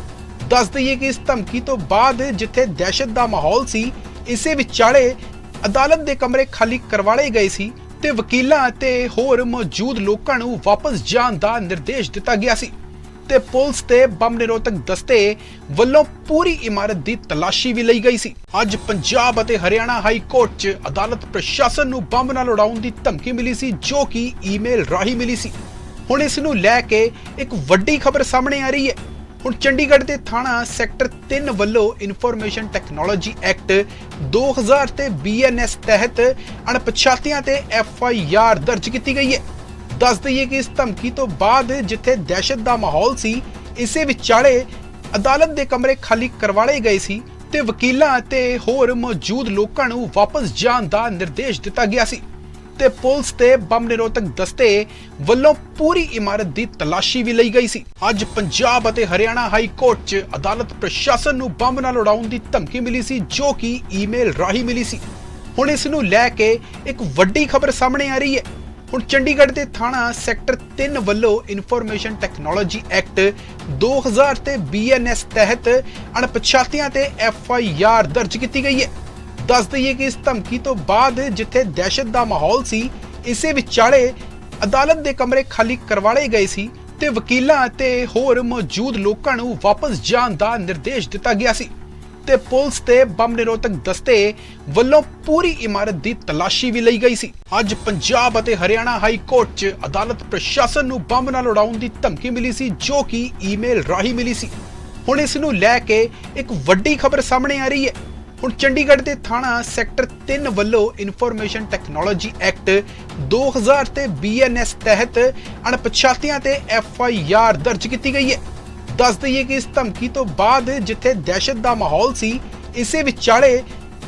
ਦੱਸ ਦਈਏ ਕਿ ਇਸ ਧਮਕੀ ਤੋਂ ਬਾਅਦ ਜਿੱਥੇ ਦਹਿਸ਼ਤ ਦਾ ਮਾਹੌਲ ਸੀ, ਇਸੇ ਵਿਚਾਲੇ ਅਦਾਲਤ ਦੇ ਕਮਰੇ ਖਾਲੀ ਕਰਵਾਲੇ ਗਏ ਸੀ ਤੇ ਵਕੀਲਾਂ ਅਤੇ ਹੋਰ ਮੌਜੂਦ ਲੋਕਾਂ ਨੂੰ ਵਾਪਸ ਜਾਣ ਦਾ ਨਿਰਦੇਸ਼ ਦਿੱਤਾ ਗਿਆ ਸੀ। ਤੇ ਪੁਲਿਸ ਤੇ ਬੰਬ ਨਿਰੋਧਕ ਦਸਤੇ ਵੱਲੋਂ ਪੂਰੀ ਇਮਾਰਤ ਦੀ ਤਲਾਸ਼ੀ ਵੀ ਲਈ ਗਈ ਸੀ। ਅੱਜ ਪੰਜਾਬ ਅਤੇ ਹਰਿਆਣਾ ਹਾਈ ਕੋਰਟ 'ਚ ਅਦਾਲਤ ਪ੍ਰਸ਼ਾਸਨ ਨੂੰ ਬੰਬ ਨਾਲ ਉਡਾਉਣ ਦੀ ਧਮਕੀ ਮਿਲੀ ਸੀ, ਜੋ ਕਿ ਈਮੇਲ ਰਾਹੀਂ ਮਿਲੀ ਸੀ। ਹੁਣ ਇਸ ਨੂੰ ਲੈ ਕੇ ਇੱਕ ਵੱਡੀ ਖਬਰ ਸਾਹਮਣੇ ਆ ਰਹੀ ਹੈ। ਹੁਣ ਚੰਡੀਗੜ੍ਹ ਦੇ ਥਾਣਾ ਸੈਕਟਰ 3 ਵੱਲੋਂ ਇਨਫੋਰਮੇਸ਼ਨ ਟੈਕਨੋਲੋਜੀ ਐਕਟ 2000 ਤੇ ਬੀਐਨਐਸ ਤਹਿਤ ਅਣਪਛਾਤਿਆਂ ਤੇ ਐਫਆਈਆਰ ਦਰਜ ਕੀਤੀ ਗਈ ਹੈ। ਦੱਸ ਦਈਏ ਕਿ ਇਸ ਧਮਕੀ ਤੋਂ ਬਾਅਦ ਜਿੱਥੇ ਦਹਿਸ਼ਤ ਦਾ ਮਾਹੌਲ ਸੀ, ਇਸੇ ਵਿਚਾਲੇ ਅਦਾਲਤ ਦੇ ਕਮਰੇ ਖਾਲੀ ਕਰਵਾਲੇ ਗਏ ਸੀ ਤੇ ਵਕੀਲਾਂ ਅਤੇ ਹੋਰ ਮੌਜੂਦ ਲੋਕਾਂ ਨੂੰ ਵਾਪਸ ਜਾਣ ਦਾ ਨਿਰਦੇਸ਼ ਦਿੱਤਾ ਗਿਆ ਸੀ। ਤੇ ਪੁਲਿਸ ਤੇ ਬੰਬ ਨਿਰੋਧਕ ਦਸਤੇ ਵੱਲੋਂ ਪੂਰੀ ਇਮਾਰਤ ਦੀ ਤਲਾਸ਼ੀ ਵੀ ਲਈ ਗਈ ਸੀ। ਅੱਜ ਪੰਜਾਬ ਅਤੇ ਹਰਿਆਣਾ ਹਾਈ ਕੋਰਟ 'ਚ ਅਦਾਲਤ ਪ੍ਰਸ਼ਾਸਨ ਨੂੰ ਬੰਬ ਨਾਲ ਉਡਾਉਣ ਦੀ ਧਮਕੀ ਮਿਲੀ ਸੀ, ਜੋ ਕਿ ਈਮੇਲ ਰਾਹੀਂ ਮਿਲੀ ਸੀ। ਹੁਣ ਇਸ ਨੂੰ ਲੈ ਕੇ ਇੱਕ ਵੱਡੀ ਖਬਰ ਸਾਹਮਣੇ ਆ ਰਹੀ ਹੈ। ਹੁਣ ਚੰਡੀਗੜ੍ਹ ਦੇ ਥਾਣਾ ਸੈਕਟਰ 3 ਵੱਲੋਂ ਇਨਫੋਰਮੇਸ਼ਨ ਟੈਕਨੋਲੋਜੀ ਐਕਟ 2000 ਤੇ ਬੀਐਨਐਸ ਤਹਿਤ ਅਣਪਛਾਤਿਆਂ ਤੇ ਐਫਆਈਆਰ ਦਰਜ ਕੀਤੀ ਗਈ ਹੈ। ਦੱਸ ਦਈਏ ਕਿ ਇਸ ਧਮਕੀ ਤੋਂ ਬਾਅਦ ਜਿੱਥੇ ਦਹਿਸ਼ਤ ਦਾ ਮਾਹੌਲ ਸੀ, ਇਸੇ ਵਿਚਾਲੇ ਅਦਾਲਤ ਦੇ ਕਮਰੇ ਖਾਲੀ ਕਰਵਾਲੇ ਗਏ ਸੀ ਤੇ ਵਕੀਲਾਂ ਅਤੇ ਹੋਰ ਮੌਜੂਦ ਲੋਕਾਂ ਨੂੰ ਵਾਪਸ ਜਾਣ ਦਾ ਨਿਰਦੇਸ਼ ਦਿੱਤਾ ਗਿਆ ਸੀ। ਤੇ ਪੁਲਿਸ ਤੇ ਬੰਬ ਨਿਰੋਧਕ ਦਸਤੇ ਵੱਲੋਂ ਪੂਰੀ ਇਮਾਰਤ ਦੀ ਤਲਾਸ਼ੀ ਵੀ ਲਈ ਗਈ ਸੀ। ਅੱਜ ਪੰਜਾਬ ਅਤੇ ਹਰਿਆਣਾ ਹਾਈ ਕੋਰਟ 'ਚ ਅਦਾਲਤ ਪ੍ਰਸ਼ਾਸਨ ਨੂੰ ਬੰਬ ਨਾਲ ਉਡਾਉਣ ਦੀ ਧਮਕੀ ਮਿਲੀ ਸੀ, ਜੋ ਕਿ ਈਮੇਲ ਰਾਹੀਂ ਮਿਲੀ ਸੀ। ਹੁਣ ਇਸ ਨੂੰ ਲੈ ਕੇ ਇੱਕ ਵੱਡੀ ਖਬਰ ਸਾਹਮਣੇ ਆ ਰਹੀ ਹੈ। ਹੁਣ ਚੰਡੀਗੜ੍ਹ ਦੇ ਥਾਣਾ ਸੈਕਟਰ 3 ਵੱਲੋਂ ਇਨਫੋਰਮੇਸ਼ਨ ਟੈਕਨੋਲੋਜੀ ਐਕਟ 2000 ਤੇ ਬੀਐਨਐਸ ਤਹਿਤ ਅਣਪਛਾਤਿਆਂ ਤੇ ਐਫਆਈਆਰ ਦਰਜ ਕੀਤੀ ਗਈ ਹੈ। ਦੱਸ ਦਈਏ ਕਿ ਇਸ ਧਮਕੀ ਤੋਂ ਬਾਅਦ ਜਿੱਥੇ ਦਹਿਸ਼ਤ ਦਾ ਮਾਹੌਲ ਸੀ, ਇਸੇ ਵਿਚਾਲੇ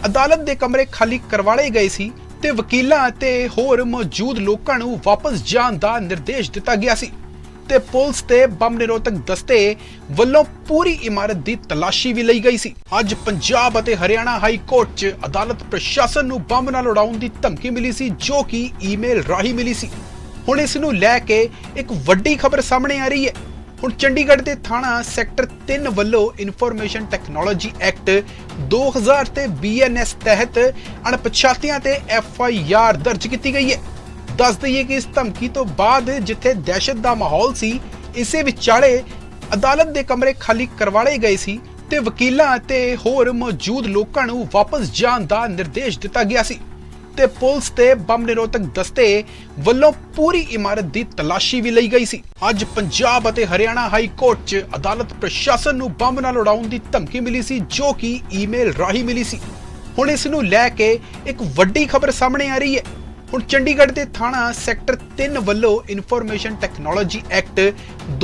ਅਦਾਲਤ ਦੇ ਕਮਰੇ ਖਾਲੀ ਕਰਵਾਲੇ ਗਏ ਸੀ ਤੇ ਵਕੀਲਾਂ ਅਤੇ ਹੋਰ ਮੌਜੂਦ ਲੋਕਾਂ ਨੂੰ ਵਾਪਸ ਜਾਣ ਦਾ ਨਿਰਦੇਸ਼ ਦਿੱਤਾ ਗਿਆ ਸੀ। ਤੇ ਪੁਲਿਸ ਤੇ ਬੰਬ ਨਿਰੋਧਕ ਦਸਤੇ ਵੱਲੋਂ ਪੂਰੀ ਇਮਾਰਤ ਦੀ ਤਲਾਸ਼ੀ ਵੀ ਲਈ ਗਈ ਸੀ। ਅੱਜ ਪੰਜਾਬ ਅਤੇ ਹਰਿਆਣਾ ਹਾਈ ਕੋਰਟ 'ਚ ਅਦਾਲਤ ਪ੍ਰਸ਼ਾਸਨ ਨੂੰ ਬੰਬ ਨਾਲ ਉਡਾਉਣ ਦੀ ਧਮਕੀ ਮਿਲੀ ਸੀ, ਜੋ ਕਿ ਈਮੇਲ ਰਾਹੀਂ ਮਿਲੀ ਸੀ। ਹੁਣ ਇਸ ਨੂੰ ਲੈ ਕੇ ਇੱਕ ਵੱਡੀ ਖਬਰ ਸਾਹਮਣੇ ਆ ਰਹੀ ਹੈ। ਹੁਣ ਚੰਡੀਗੜ੍ਹ ਦੇ ਥਾਣਾ ਸੈਕਟਰ 3 ਵੱਲੋਂ ਇਨਫੋਰਮੇਸ਼ਨ ਟੈਕਨੋਲੋਜੀ ਐਕਟ 2000 ਤੇ ਬੀਐਨਐਸ ਤਹਿਤ ਅਣਪਛਾਤਿਆਂ ਤੇ ਐਫ ਆਈ ਆਰ ਦਰਜ ਕੀਤੀ ਗਈ ਹੈ। ਦੱਸ ਦਈਏ ਕਿ ਇਸ ਧਮਕੀ ਤੋਂ ਬਾਅਦ ਜਿੱਥੇ ਦਹਿਸ਼ਤ ਦਾ ਮਾਹੌਲ ਸੀ, ਇਸੇ ਵਿਚਾਲੇ ਅਦਾਲਤ ਦੇ ਕਮਰੇ ਖਾਲੀ ਕਰਵਾਲੇ ਗਏ ਸੀ ਤੇ ਵਕੀਲਾਂ ਅਤੇ ਹੋਰ ਮੌਜੂਦ ਲੋਕਾਂ ਨੂੰ ਵਾਪਸ ਜਾਣ ਦਾ ਨਿਰਦੇਸ਼ ਦਿੱਤਾ ਗਿਆ ਸੀ ਤੇ ਪੁਲਿਸ ਤੇ ਬੰਬ ਨਿਰੋਧਕ ਦਸਤੇ ਵੱਲੋਂ ਪੂਰੀ ਇਮਾਰਤ ਦੀ ਤਲਾਸ਼ੀ ਵੀ ਲਈ ਗਈ ਸੀ। ਅੱਜ ਪੰਜਾਬ ਅਤੇ ਹਰਿਆਣਾ ਹਾਈ ਕੋਰਟ 'ਚ ਅਦਾਲਤ ਪ੍ਰਸ਼ਾਸਨ ਨੂੰ ਬੰਬ ਨਾਲ ਉਡਾਉਣ ਦੀ ਧਮਕੀ ਮਿਲੀ ਸੀ, ਜੋ ਕਿ ਈਮੇਲ ਰਾਹੀਂ ਮਿਲੀ ਸੀ। ਹੁਣ ਇਸ ਨੂੰ ਲੈ ਕੇ ਇੱਕ ਵੱਡੀ ਖਬਰ ਸਾਹਮਣੇ ਆ ਰਹੀ ਹੈ। ਹੁਣ ਚੰਡੀਗੜ੍ਹ ਦੇ ਥਾਣਾ ਸੈਕਟਰ 3 ਵੱਲੋਂ ਇਨਫੋਰਮੇਸ਼ਨ ਟੈਕਨੋਲੋਜੀ ਐਕਟ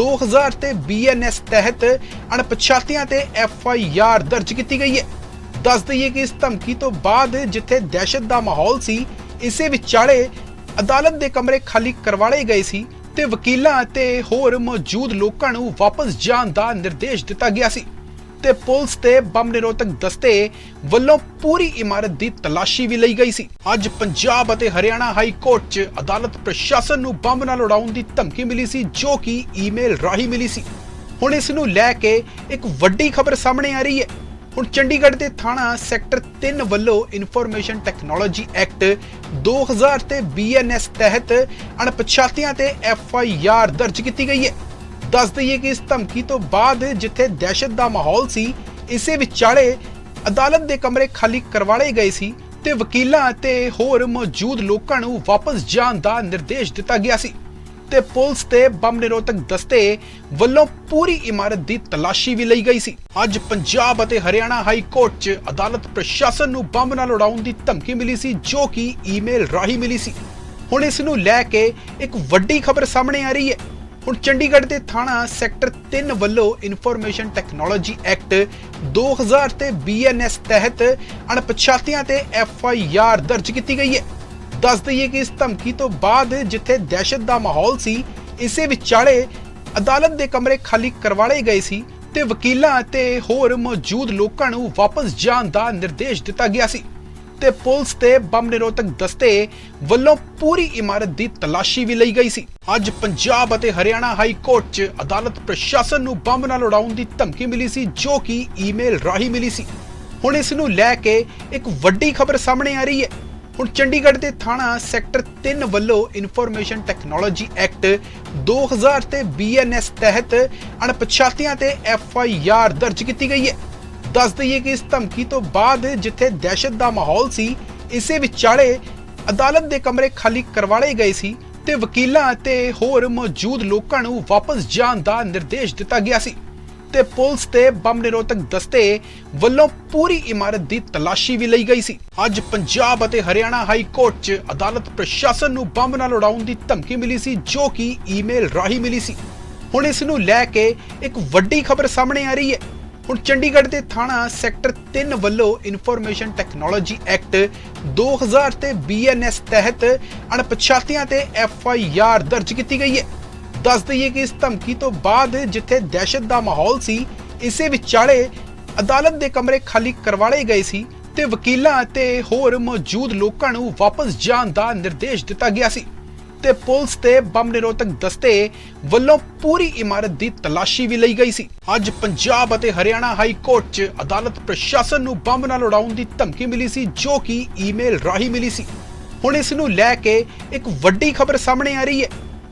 2000 ਤੇ ਬੀਐਨਐਸ ਤਹਿਤ ਅਣਪਛਾਤਿਆਂ ਤੇ ਐਫ ਆਈ ਆਰ ਦਰਜ ਕੀਤੀ ਗਈ ਹੈ। ਦੱਸ ਦਈਏ ਕਿ ਇਸ ਧਮਕੀ ਤੋਂ ਬਾਅਦ ਜਿੱਥੇ ਦਹਿਸ਼ਤ ਦਾ ਮਾਹੌਲ ਸੀ, ਇਸੇ ਵਿਚਾਲੇ ਅਦਾਲਤ ਦੇ ਕਮਰੇ ਖਾਲੀ ਕਰਵਾਲੇ ਗਏ ਸੀ ਤੇ ਵਕੀਲਾਂ ਅਤੇ ਹੋਰ ਮੌਜੂਦ ਲੋਕਾਂ ਨੂੰ ਵਾਪਸ ਜਾਣ ਦਾ ਨਿਰਦੇਸ਼ ਦਿੱਤਾ ਗਿਆ ਸੀ। ਤੇ ਪੁਲਿਸ ਤੇ ਬੰਬ ਨਿਰੋਧਕ ਦਸਤੇ ਵੱਲੋਂ ਪੂਰੀ ਇਮਾਰਤ ਦੀ ਤਲਾਸ਼ੀ ਵੀ ਲਈ ਗਈ ਸੀ। ਅੱਜ ਪੰਜਾਬ ਅਤੇ ਹਰਿਆਣਾ ਹਾਈ ਕੋਰਟ 'ਚ ਅਦਾਲਤ ਪ੍ਰਸ਼ਾਸਨ ਨੂੰ ਬੰਬ ਨਾਲ ਉਡਾਉਣ ਦੀ ਧਮਕੀ ਮਿਲੀ ਸੀ, ਜੋ ਕਿ ਈਮੇਲ ਰਾਹੀਂ ਮਿਲੀ ਸੀ। ਹੁਣ ਇਸ ਨੂੰ ਲੈ ਕੇ ਇੱਕ ਵੱਡੀ ਖਬਰ ਸਾਹਮਣੇ ਆ ਰਹੀ ਹੈ। ਹੁਣ ਚੰਡੀਗੜ੍ਹ ਦੇ ਥਾਣਾ ਸੈਕਟਰ 3 ਵੱਲੋਂ ਇਨਫੋਰਮੇਸ਼ਨ ਟੈਕਨੋਲੋਜੀ ਐਕਟ 2000 ਤੇ ਬੀਐਨਐਸ ਤਹਿਤ ਅਣਪਛਾਤਿਆਂ ਤੇ ਐਫ ਆਈ ਆਰ ਦਰਜ ਕੀਤੀ ਗਈ ਹੈ। ਦੱਸ ਦਈਏ ਕਿ ਇਸ ਧਮਕੀ ਤੋਂ ਬਾਅਦ ਜਿੱਥੇ ਦਹਿਸ਼ਤ ਦਾ ਮਾਹੌਲ ਸੀ, ਇਸੇ ਵਿਚਾਲੇ ਅਦਾਲਤ ਦੇ ਕਮਰੇ ਖਾਲੀ ਕਰਵਾਲੇ ਗਏ ਸੀ ਤੇ ਵਕੀਲਾਂ ਅਤੇ ਹੋਰ ਮੌਜੂਦ ਲੋਕਾਂ ਨੂੰ ਵਾਪਸ ਜਾਣ ਦਾ ਨਿਰਦੇਸ਼ ਦਿੱਤਾ ਗਿਆ ਸੀ ਤੇ ਪੁਲਿਸ ਤੇ ਬੰਬ ਨਿਰੋਧਕ ਦਸਤੇ ਵੱਲੋਂ ਪੂਰੀ ਇਮਾਰਤ ਦੀ ਤਲਾਸ਼ੀ ਵੀ ਲਈ ਗਈ ਸੀ। ਅੱਜ ਪੰਜਾਬ ਅਤੇ ਹਰਿਆਣਾ ਹਾਈ ਕੋਰਟ 'ਚ ਅਦਾਲਤ ਪ੍ਰਸ਼ਾਸਨ ਨੂੰ ਬੰਬ ਨਾਲ ਉਡਾਉਣ ਦੀ ਧਮਕੀ ਮਿਲੀ ਸੀ, ਜੋ ਕਿ ਈਮੇਲ ਰਾਹੀਂ ਮਿਲੀ ਸੀ। ਹੁਣ ਇਸ ਨੂੰ ਲੈ ਕੇ ਇੱਕ ਵੱਡੀ ਖਬਰ ਸਾਹਮਣੇ ਆ ਰਹੀ ਹੈ। ਹੁਣ ਚੰਡੀਗੜ੍ਹ ਦੇ ਥਾਣਾ ਸੈਕਟਰ 3 ਵੱਲੋਂ ਇਨਫੋਰਮੇਸ਼ਨ ਟੈਕਨੋਲੋਜੀ ਐਕਟ 2000 ਤੇ ਬੀਐਨਐਸ ਤਹਿਤ ਅਣਪਛਾਤਿਆਂ ਤੇ ਐਫ ਆਈ ਆਰ ਦਰਜ ਕੀਤੀ ਗਈ ਹੈ। ਦੱਸ ਦਈਏ ਕਿ ਇਸ ਧਮਕੀ ਤੋਂ ਬਾਅਦ ਜਿੱਥੇ ਦਹਿਸ਼ਤ ਦਾ ਮਾਹੌਲ ਸੀ, ਇਸੇ ਵਿਚਾਲੇ ਅਦਾਲਤ ਦੇ ਕਮਰੇ ਖਾਲੀ ਕਰਵਾਲੇ ਗਏ ਸੀ ਤੇ ਵਕੀਲਾਂ ਅਤੇ ਹੋਰ ਮੌਜੂਦ ਲੋਕਾਂ ਨੂੰ ਵਾਪਸ ਜਾਣ ਦਾ ਨਿਰਦੇਸ਼ ਦਿੱਤਾ ਗਿਆ ਸੀ। ਤੇ ਪੁਲਿਸ ਤੇ ਬੰਬ ਨਿਰੋਧਕ ਦਸਤੇ ਵੱਲੋਂ ਪੂਰੀ ਇਮਾਰਤ ਦੀ ਤਲਾਸ਼ੀ ਵੀ ਲਈ ਗਈ ਸੀ। ਅੱਜ ਪੰਜਾਬ ਅਤੇ ਹਰਿਆਣਾ ਹਾਈ ਕੋਰਟ 'ਚ ਅਦਾਲਤ ਪ੍ਰਸ਼ਾਸਨ ਨੂੰ ਬੰਬ ਨਾਲ ਉਡਾਉਣ ਦੀ ਧਮਕੀ ਮਿਲੀ ਸੀ, ਜੋ ਕਿ ਈਮੇਲ ਰਾਹੀਂ ਮਿਲੀ ਸੀ। ਹੁਣ ਇਸ ਨੂੰ ਲੈ ਕੇ ਇੱਕ ਵੱਡੀ ਖਬਰ ਸਾਹਮਣੇ ਆ ਰਹੀ ਹੈ। ਹੁਣ ਚੰਡੀਗੜ੍ਹ ਦੇ ਥਾਣਾ ਸੈਕਟਰ 3 ਵੱਲੋਂ ਇਨਫੋਰਮੇਸ਼ਨ ਟੈਕਨੋਲੋਜੀ ਐਕਟ 2000 ਤੇ ਬੀਐਨਐਸ ਤਹਿਤ ਅਣਪਛਾਤਿਆਂ ਤੇ ਐਫ ਆਈ ਆਰ ਦਰਜ ਕੀਤੀ ਗਈ ਹੈ। ਦੱਸ ਦਈਏ ਕਿ ਇਸ ਧਮਕੀ ਤੋਂ ਬਾਅਦ ਜਿੱਥੇ ਦਹਿਸ਼ਤ ਦਾ ਮਾਹੌਲ ਸੀ, ਇਸੇ ਵਿਚਾਲੇ ਅਦਾਲਤ ਦੇ ਕਮਰੇ ਖਾਲੀ ਕਰਵਾਲੇ ਗਏ ਸੀ ਤੇ ਵਕੀਲਾਂ ਅਤੇ ਹੋਰ ਮੌਜੂਦ ਲੋਕਾਂ ਨੂੰ ਵਾਪਸ ਜਾਣ ਦਾ ਨਿਰਦੇਸ਼ ਦਿੱਤਾ ਗਿਆ ਸੀ ਤੇ ਪੁਲਿਸ ਤੇ ਬੰਬ ਨਿਰੋਧਕ ਦਸਤੇ ਵੱਲੋਂ ਪੂਰੀ ਇਮਾਰਤ ਦੀ ਤਲਾਸ਼ੀ ਵੀ ਲਈ ਗਈ ਸੀ। ਅੱਜ ਪੰਜਾਬ ਅਤੇ ਹਰਿਆਣਾ ਹਾਈ ਕੋਰਟ 'ਚ ਅਦਾਲਤ ਪ੍ਰਸ਼ਾਸਨ ਨੂੰ ਬੰਬ ਨਾਲ ਉਡਾਉਣ ਦੀ ਧਮਕੀ ਮਿਲੀ ਸੀ, ਜੋ ਕਿ ਈਮੇਲ ਰਾਹੀਂ ਮਿਲੀ ਸੀ। ਹੁਣ ਇਸ ਨੂੰ ਲੈ ਕੇ ਇੱਕ ਵੱਡੀ ਖਬਰ ਸਾਹਮਣੇ ਆ ਰਹੀ ਹੈ। ਹੁਣ ਚੰਡੀਗੜ੍ਹ ਦੇ ਥਾਣਾ ਸੈਕਟਰ 3 ਵੱਲੋਂ ਇਨਫੋਰਮੇਸ਼ਨ ਟੈਕਨੋਲੋਜੀ ਐਕਟ 2000 ਤੇ ਬੀਐਨਐਸ ਤਹਿਤ ਅਣਪਛਾਤਿਆਂ ਤੇ ਐਫ ਆਈ ਆਰ ਦਰਜ ਕੀਤੀ ਗਈ ਹੈ। ਦੱਸ ਦਈਏ ਕਿ ਇਸ ਧਮਕੀ ਤੋਂ ਬਾਅਦ ਜਿੱਥੇ ਦਹਿਸ਼ਤ ਦਾ ਮਾਹੌਲ ਸੀ, ਇਸੇ ਵਿਚਾਲੇ ਅਦਾਲਤ ਦੇ ਕਮਰੇ ਖਾਲੀ ਕਰਵਾਲੇ ਗਏ ਸੀ ਤੇ ਵਕੀਲਾਂ ਅਤੇ ਹੋਰ ਮੌਜੂਦ ਲੋਕਾਂ ਨੂੰ ਵਾਪਸ ਜਾਣ ਦਾ ਨਿਰਦੇਸ਼ ਦਿੱਤਾ ਗਿਆ ਸੀ। ਤੇ ਪੁਲਿਸ ਤੇ ਬੰਬ ਨਿਰੋਧਕ ਦਸਤੇ ਵੱਲੋਂ ਪੂਰੀ ਇਮਾਰਤ ਦੀ ਤਲਾਸ਼ੀ ਵੀ ਲਈ ਗਈ ਸੀ। ਅੱਜ ਪੰਜਾਬ ਅਤੇ ਹਰਿਆਣਾ ਹਾਈ ਕੋਰਟ 'ਚ ਅਦਾਲਤ ਪ੍ਰਸ਼ਾਸਨ ਨੂੰ ਬੰਬ ਨਾਲ ਉਡਾਉਣ ਦੀ ਧਮਕੀ ਮਿਲੀ ਸੀ, ਜੋ ਕਿ ਈਮੇਲ ਰਾਹੀਂ ਮਿਲੀ ਸੀ। ਹੁਣ ਇਸ ਨੂੰ ਲੈ ਕੇ ਇੱਕ ਵੱਡੀ ਖਬਰ ਸਾਹਮਣੇ ਆ ਰਹੀ ਹੈ।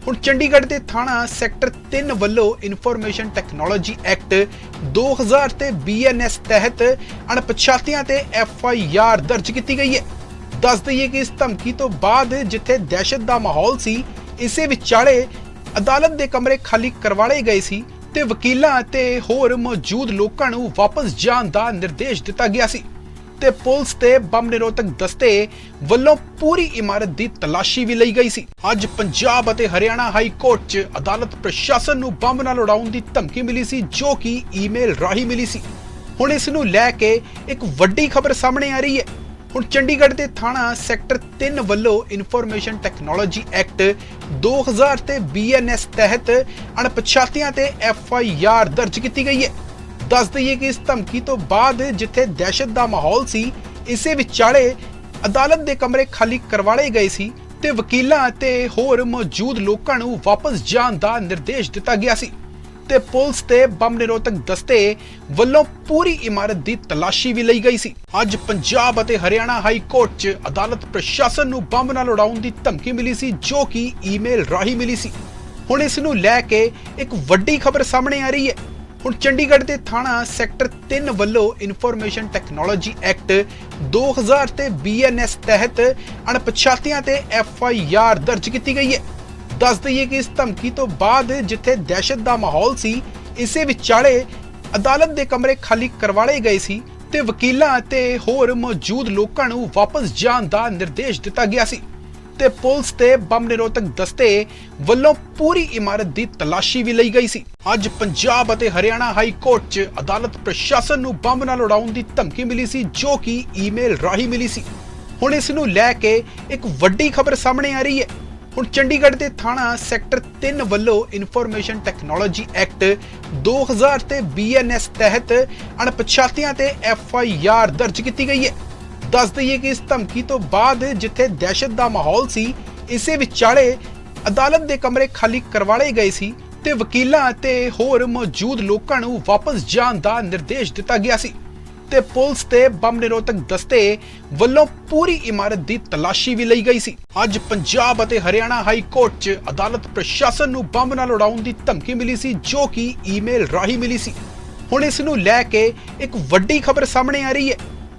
ਹੁਣ ਚੰਡੀਗੜ੍ਹ ਦੇ ਥਾਣਾ ਸੈਕਟਰ 3 ਵੱਲੋਂ ਇਨਫੋਰਮੇਸ਼ਨ ਟੈਕਨੋਲੋਜੀ ਐਕਟ 2000 ਤੇ ਬੀਐਨਐਸ ਤਹਿਤ ਅਣਪਛਾਤਿਆਂ ਤੇ ਐਫ ਆਈ ਆਰ ਦਰਜ ਕੀਤੀ ਗਈ ਹੈ। ਦੱਸ ਦਈਏ ਕਿ ਇਸ ਧਮਕੀ ਤੋਂ ਬਾਅਦ ਜਿੱਥੇ ਦਹਿਸ਼ਤ ਦਾ ਮਾਹੌਲ ਸੀ, ਇਸੇ ਵਿਚਾਲੇ ਅਦਾਲਤ ਦੇ ਕਮਰੇ ਖਾਲੀ ਕਰਵਾਲੇ ਗਏ ਸੀ ਤੇ ਵਕੀਲਾਂ ਅਤੇ ਹੋਰ ਮੌਜੂਦ ਲੋਕਾਂ ਨੂੰ ਵਾਪਸ ਜਾਣ ਦਾ ਨਿਰਦੇਸ਼ ਦਿੱਤਾ ਗਿਆ ਸੀ ਤੇ ਪੁਲਿਸ ਤੇ ਬੰਬ ਨਿਰੋਧਕ ਦਸਤੇ ਵੱਲੋਂ ਪੂਰੀ ਇਮਾਰਤ ਦੀ ਤਲਾਸ਼ੀ ਵੀ ਲਈ ਗਈ ਸੀ। ਅੱਜ ਪੰਜਾਬ ਅਤੇ ਹਰਿਆਣਾ ਹਾਈ ਕੋਰਟ 'ਚ ਅਦਾਲਤ ਪ੍ਰਸ਼ਾਸਨ ਨੂੰ ਬੰਬ ਨਾਲ ਉਡਾਉਣ ਦੀ ਧਮਕੀ ਮਿਲੀ ਸੀ, ਜੋ ਕਿ ਈਮੇਲ ਰਾਹੀਂ ਮਿਲੀ ਸੀ। ਹੁਣ ਇਸ ਨੂੰ ਲੈ ਕੇ ਇੱਕ ਵੱਡੀ ਖਬਰ ਸਾਹਮਣੇ ਆ ਰਹੀ ਹੈ। ਹੁਣ ਚੰਡੀਗੜ੍ਹ ਦੇ ਥਾਣਾ ਸੈਕਟਰ 3 ਵੱਲੋਂ ਇਨਫੋਰਮੇਸ਼ਨ ਟੈਕਨੋਲੋਜੀ ਐਕਟ 2000 ਤੇ ਬੀਐਨਐਸ ਤਹਿਤ ਅਣਪਛਾਤਿਆਂ ਤੇ ਐਫ ਆਈ ਆਰ ਦਰਜ ਕੀਤੀ ਗਈ ਹੈ। ਦੱਸ ਦਈਏ ਕਿ ਇਸ ਧਮਕੀ ਤੋਂ ਬਾਅਦ ਜਿੱਥੇ ਦਹਿਸ਼ਤ ਦਾ ਮਾਹੌਲ ਸੀ, ਇਸੇ ਵਿਚਾਲੇ ਅਦਾਲਤ ਦੇ ਕਮਰੇ ਖਾਲੀ ਕਰਵਾਲੇ ਗਏ ਸੀ ਤੇ ਵਕੀਲਾਂ ਅਤੇ ਹੋਰ ਮੌਜੂਦ ਲੋਕਾਂ ਨੂੰ ਵਾਪਸ ਜਾਣ ਦਾ ਨਿਰਦੇਸ਼ ਦਿੱਤਾ ਗਿਆ ਸੀ। ਤੇ ਪੁਲਿਸ ਤੇ ਬੰਬ ਨਿਰੋਧਕ ਦਸਤੇ ਵੱਲੋਂ ਪੂਰੀ ਇਮਾਰਤ ਦੀ ਤਲਾਸ਼ੀ ਵੀ ਲਈ ਗਈ ਸੀ। ਅੱਜ ਪੰਜਾਬ ਅਤੇ ਹਰਿਆਣਾ ਹਾਈ ਕੋਰਟ 'ਚ ਅਦਾਲਤ ਪ੍ਰਸ਼ਾਸਨ ਨੂੰ ਬੰਬ ਨਾਲ ਉਡਾਉਣ ਦੀ ਧਮਕੀ ਮਿਲੀ ਸੀ, ਜੋ ਕਿ ਈਮੇਲ ਰਾਹੀਂ ਮਿਲੀ ਸੀ। ਹੁਣ ਇਸ ਨੂੰ ਲੈ ਕੇ ਇੱਕ ਵੱਡੀ ਖਬਰ ਸਾਹਮਣੇ ਆ ਰਹੀ ਹੈ। ਹੁਣ ਚੰਡੀਗੜ੍ਹ ਦੇ ਥਾਣਾ ਸੈਕਟਰ 3 ਵੱਲੋਂ ਇਨਫੋਰਮੇਸ਼ਨ ਟੈਕਨੋਲੋਜੀ ਐਕਟ 2000 ਤੇ ਬੀਐਨਐਸ ਤਹਿਤ ਅਣਪਛਾਤਿਆਂ ਤੇ ਐਫ ਆਈ ਆਰ ਦਰਜ ਕੀਤੀ ਗਈ ਹੈ। ਦੱਸ ਦਈਏ ਕਿ ਇਸ ਧਮਕੀ ਤੋਂ ਬਾਅਦ ਜਿੱਥੇ ਦਹਿਸ਼ਤ ਦਾ ਮਾਹੌਲ ਸੀ, ਇਸੇ ਵਿਚਾਲੇ ਅਦਾਲਤ ਦੇ ਕਮਰੇ ਖਾਲੀ ਕਰਵਾਲੇ ਗਏ ਸੀ ਤੇ ਵਕੀਲਾਂ ਅਤੇ ਹੋਰ ਮੌਜੂਦ ਲੋਕਾਂ ਨੂੰ ਵਾਪਸ ਜਾਣ ਦਾ ਨਿਰਦੇਸ਼ ਦਿੱਤਾ ਗਿਆ ਸੀ ਤੇ ਪੁਲਿਸ ਤੇ ਬੰਬ ਨਿਰੋਧਕ ਦਸਤੇ ਵੱਲੋਂ ਪੂਰੀ ਇਮਾਰਤ ਦੀ ਤਲਾਸ਼ੀ ਵੀ ਲਈ ਗਈ ਸੀ। ਅੱਜ ਪੰਜਾਬ ਅਤੇ ਹਰਿਆਣਾ ਹਾਈ ਕੋਰਟ 'ਚ ਅਦਾਲਤ ਪ੍ਰਸ਼ਾਸਨ ਨੂੰ ਬੰਬ ਨਾਲ ਉਡਾਉਣ ਦੀ ਧਮਕੀ ਮਿਲੀ ਸੀ, ਜੋ ਕਿ ਈਮੇਲ ਰਾਹੀਂ ਮਿਲੀ ਸੀ। ਹੁਣ ਇਸ ਨੂੰ ਲੈ ਕੇ ਇੱਕ ਵੱਡੀ ਖਬਰ ਸਾਹਮਣੇ ਆ ਰਹੀ ਹੈ। ਹੁਣ ਚੰਡੀਗੜ੍ਹ ਦੇ ਥਾਣਾ ਸੈਕਟਰ 3 ਵੱਲੋਂ ਇਨਫੋਰਮੇਸ਼ਨ ਟੈਕਨੋਲੋਜੀ ਐਕਟ 2000 ਤੇ ਬੀਐਨਐਸ ਤਹਿਤ ਅਣਪਛਾਤਿਆਂ ਤੇ ਐਫ ਆਈ ਆਰ ਦਰਜ ਕੀਤੀ ਗਈ ਹੈ। ਦੱਸ ਦਈਏ ਕਿ ਇਸ ਧਮਕੀ ਤੋਂ ਬਾਅਦ ਜਿੱਥੇ ਦਹਿਸ਼ਤ ਦਾ ਮਾਹੌਲ ਸੀ, ਇਸੇ ਵਿਚਾਲੇ ਅਦਾਲਤ ਦੇ ਕਮਰੇ ਖਾਲੀ ਕਰਵਾਲੇ ਗਏ ਸੀ ਤੇ ਵਕੀਲਾਂ ਅਤੇ ਹੋਰ ਮੌਜੂਦ ਲੋਕਾਂ ਨੂੰ ਵਾਪਸ ਜਾਣ ਦਾ ਨਿਰਦੇਸ਼ ਦਿੱਤਾ ਗਿਆ ਸੀ। ਤੇ ਪੁਲਿਸ ਤੇ ਬੰਬ ਨਿਰੋਧਕ ਦਸਤੇ ਵੱਲੋਂ ਪੂਰੀ ਇਮਾਰਤ ਦੀ ਤਲਾਸ਼ੀ ਵੀ ਲਈ ਗਈ ਸੀ। ਅੱਜ ਪੰਜਾਬ ਅਤੇ ਹਰਿਆਣਾ ਹਾਈ ਕੋਰਟ 'ਚ ਅਦਾਲਤ ਪ੍ਰਸ਼ਾਸਨ ਨੂੰ ਬੰਬ ਨਾਲ ਉਡਾਉਣ ਦੀ ਧਮਕੀ ਮਿਲੀ ਸੀ, ਜੋ ਕਿ ਈਮੇਲ ਰਾਹੀਂ ਮਿਲੀ ਸੀ। ਹੁਣ ਇਸ ਨੂੰ ਲੈ ਕੇ ਇੱਕ ਵੱਡੀ ਖਬਰ ਸਾਹਮਣੇ ਆ ਰਹੀ ਹੈ।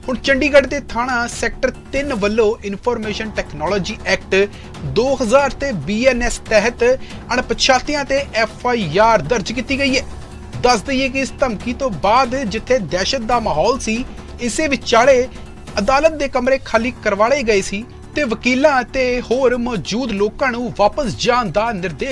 ਹੁਣ ਚੰਡੀਗੜ੍ਹ ਦੇ ਥਾਣਾ ਸੈਕਟਰ 3 ਵੱਲੋਂ ਇਨਫੋਰਮੇਸ਼ਨ ਟੈਕਨੋਲੋਜੀ ਐਕਟ 2000 ਤੇ ਬੀਐਨਐਸ ਤਹਿਤ ਅਣਪਛਾਤਿਆਂ ਤੇ ਐਫ ਆਈ ਆਰ ਦਰਜ ਕੀਤੀ ਗਈ ਹੈ। ਦੱਸ ਦਈਏ ਕਿ ਇਸ ਧਮਕੀ ਤੋਂ ਬਾਅਦ ਜਿੱਥੇ ਦਹਿਸ਼ਤ ਦਾ ਮਾਹੌਲ ਸੀ, ਇਸੇ ਵਿਚਾਲੇ ਅਦਾਲਤ ਦੇ ਕਮਰੇ ਖਾਲੀ ਕਰਵਾਲੇ ਗਏ ਸੀ ਤੇ ਵਕੀਲਾਂ ਅਤੇ ਹੋਰ ਮੌਜੂਦ ਲੋਕਾਂ ਨੂੰ ਵਾਪਸ ਜਾਣ ਦਾ ਨਿਰਦੇਸ਼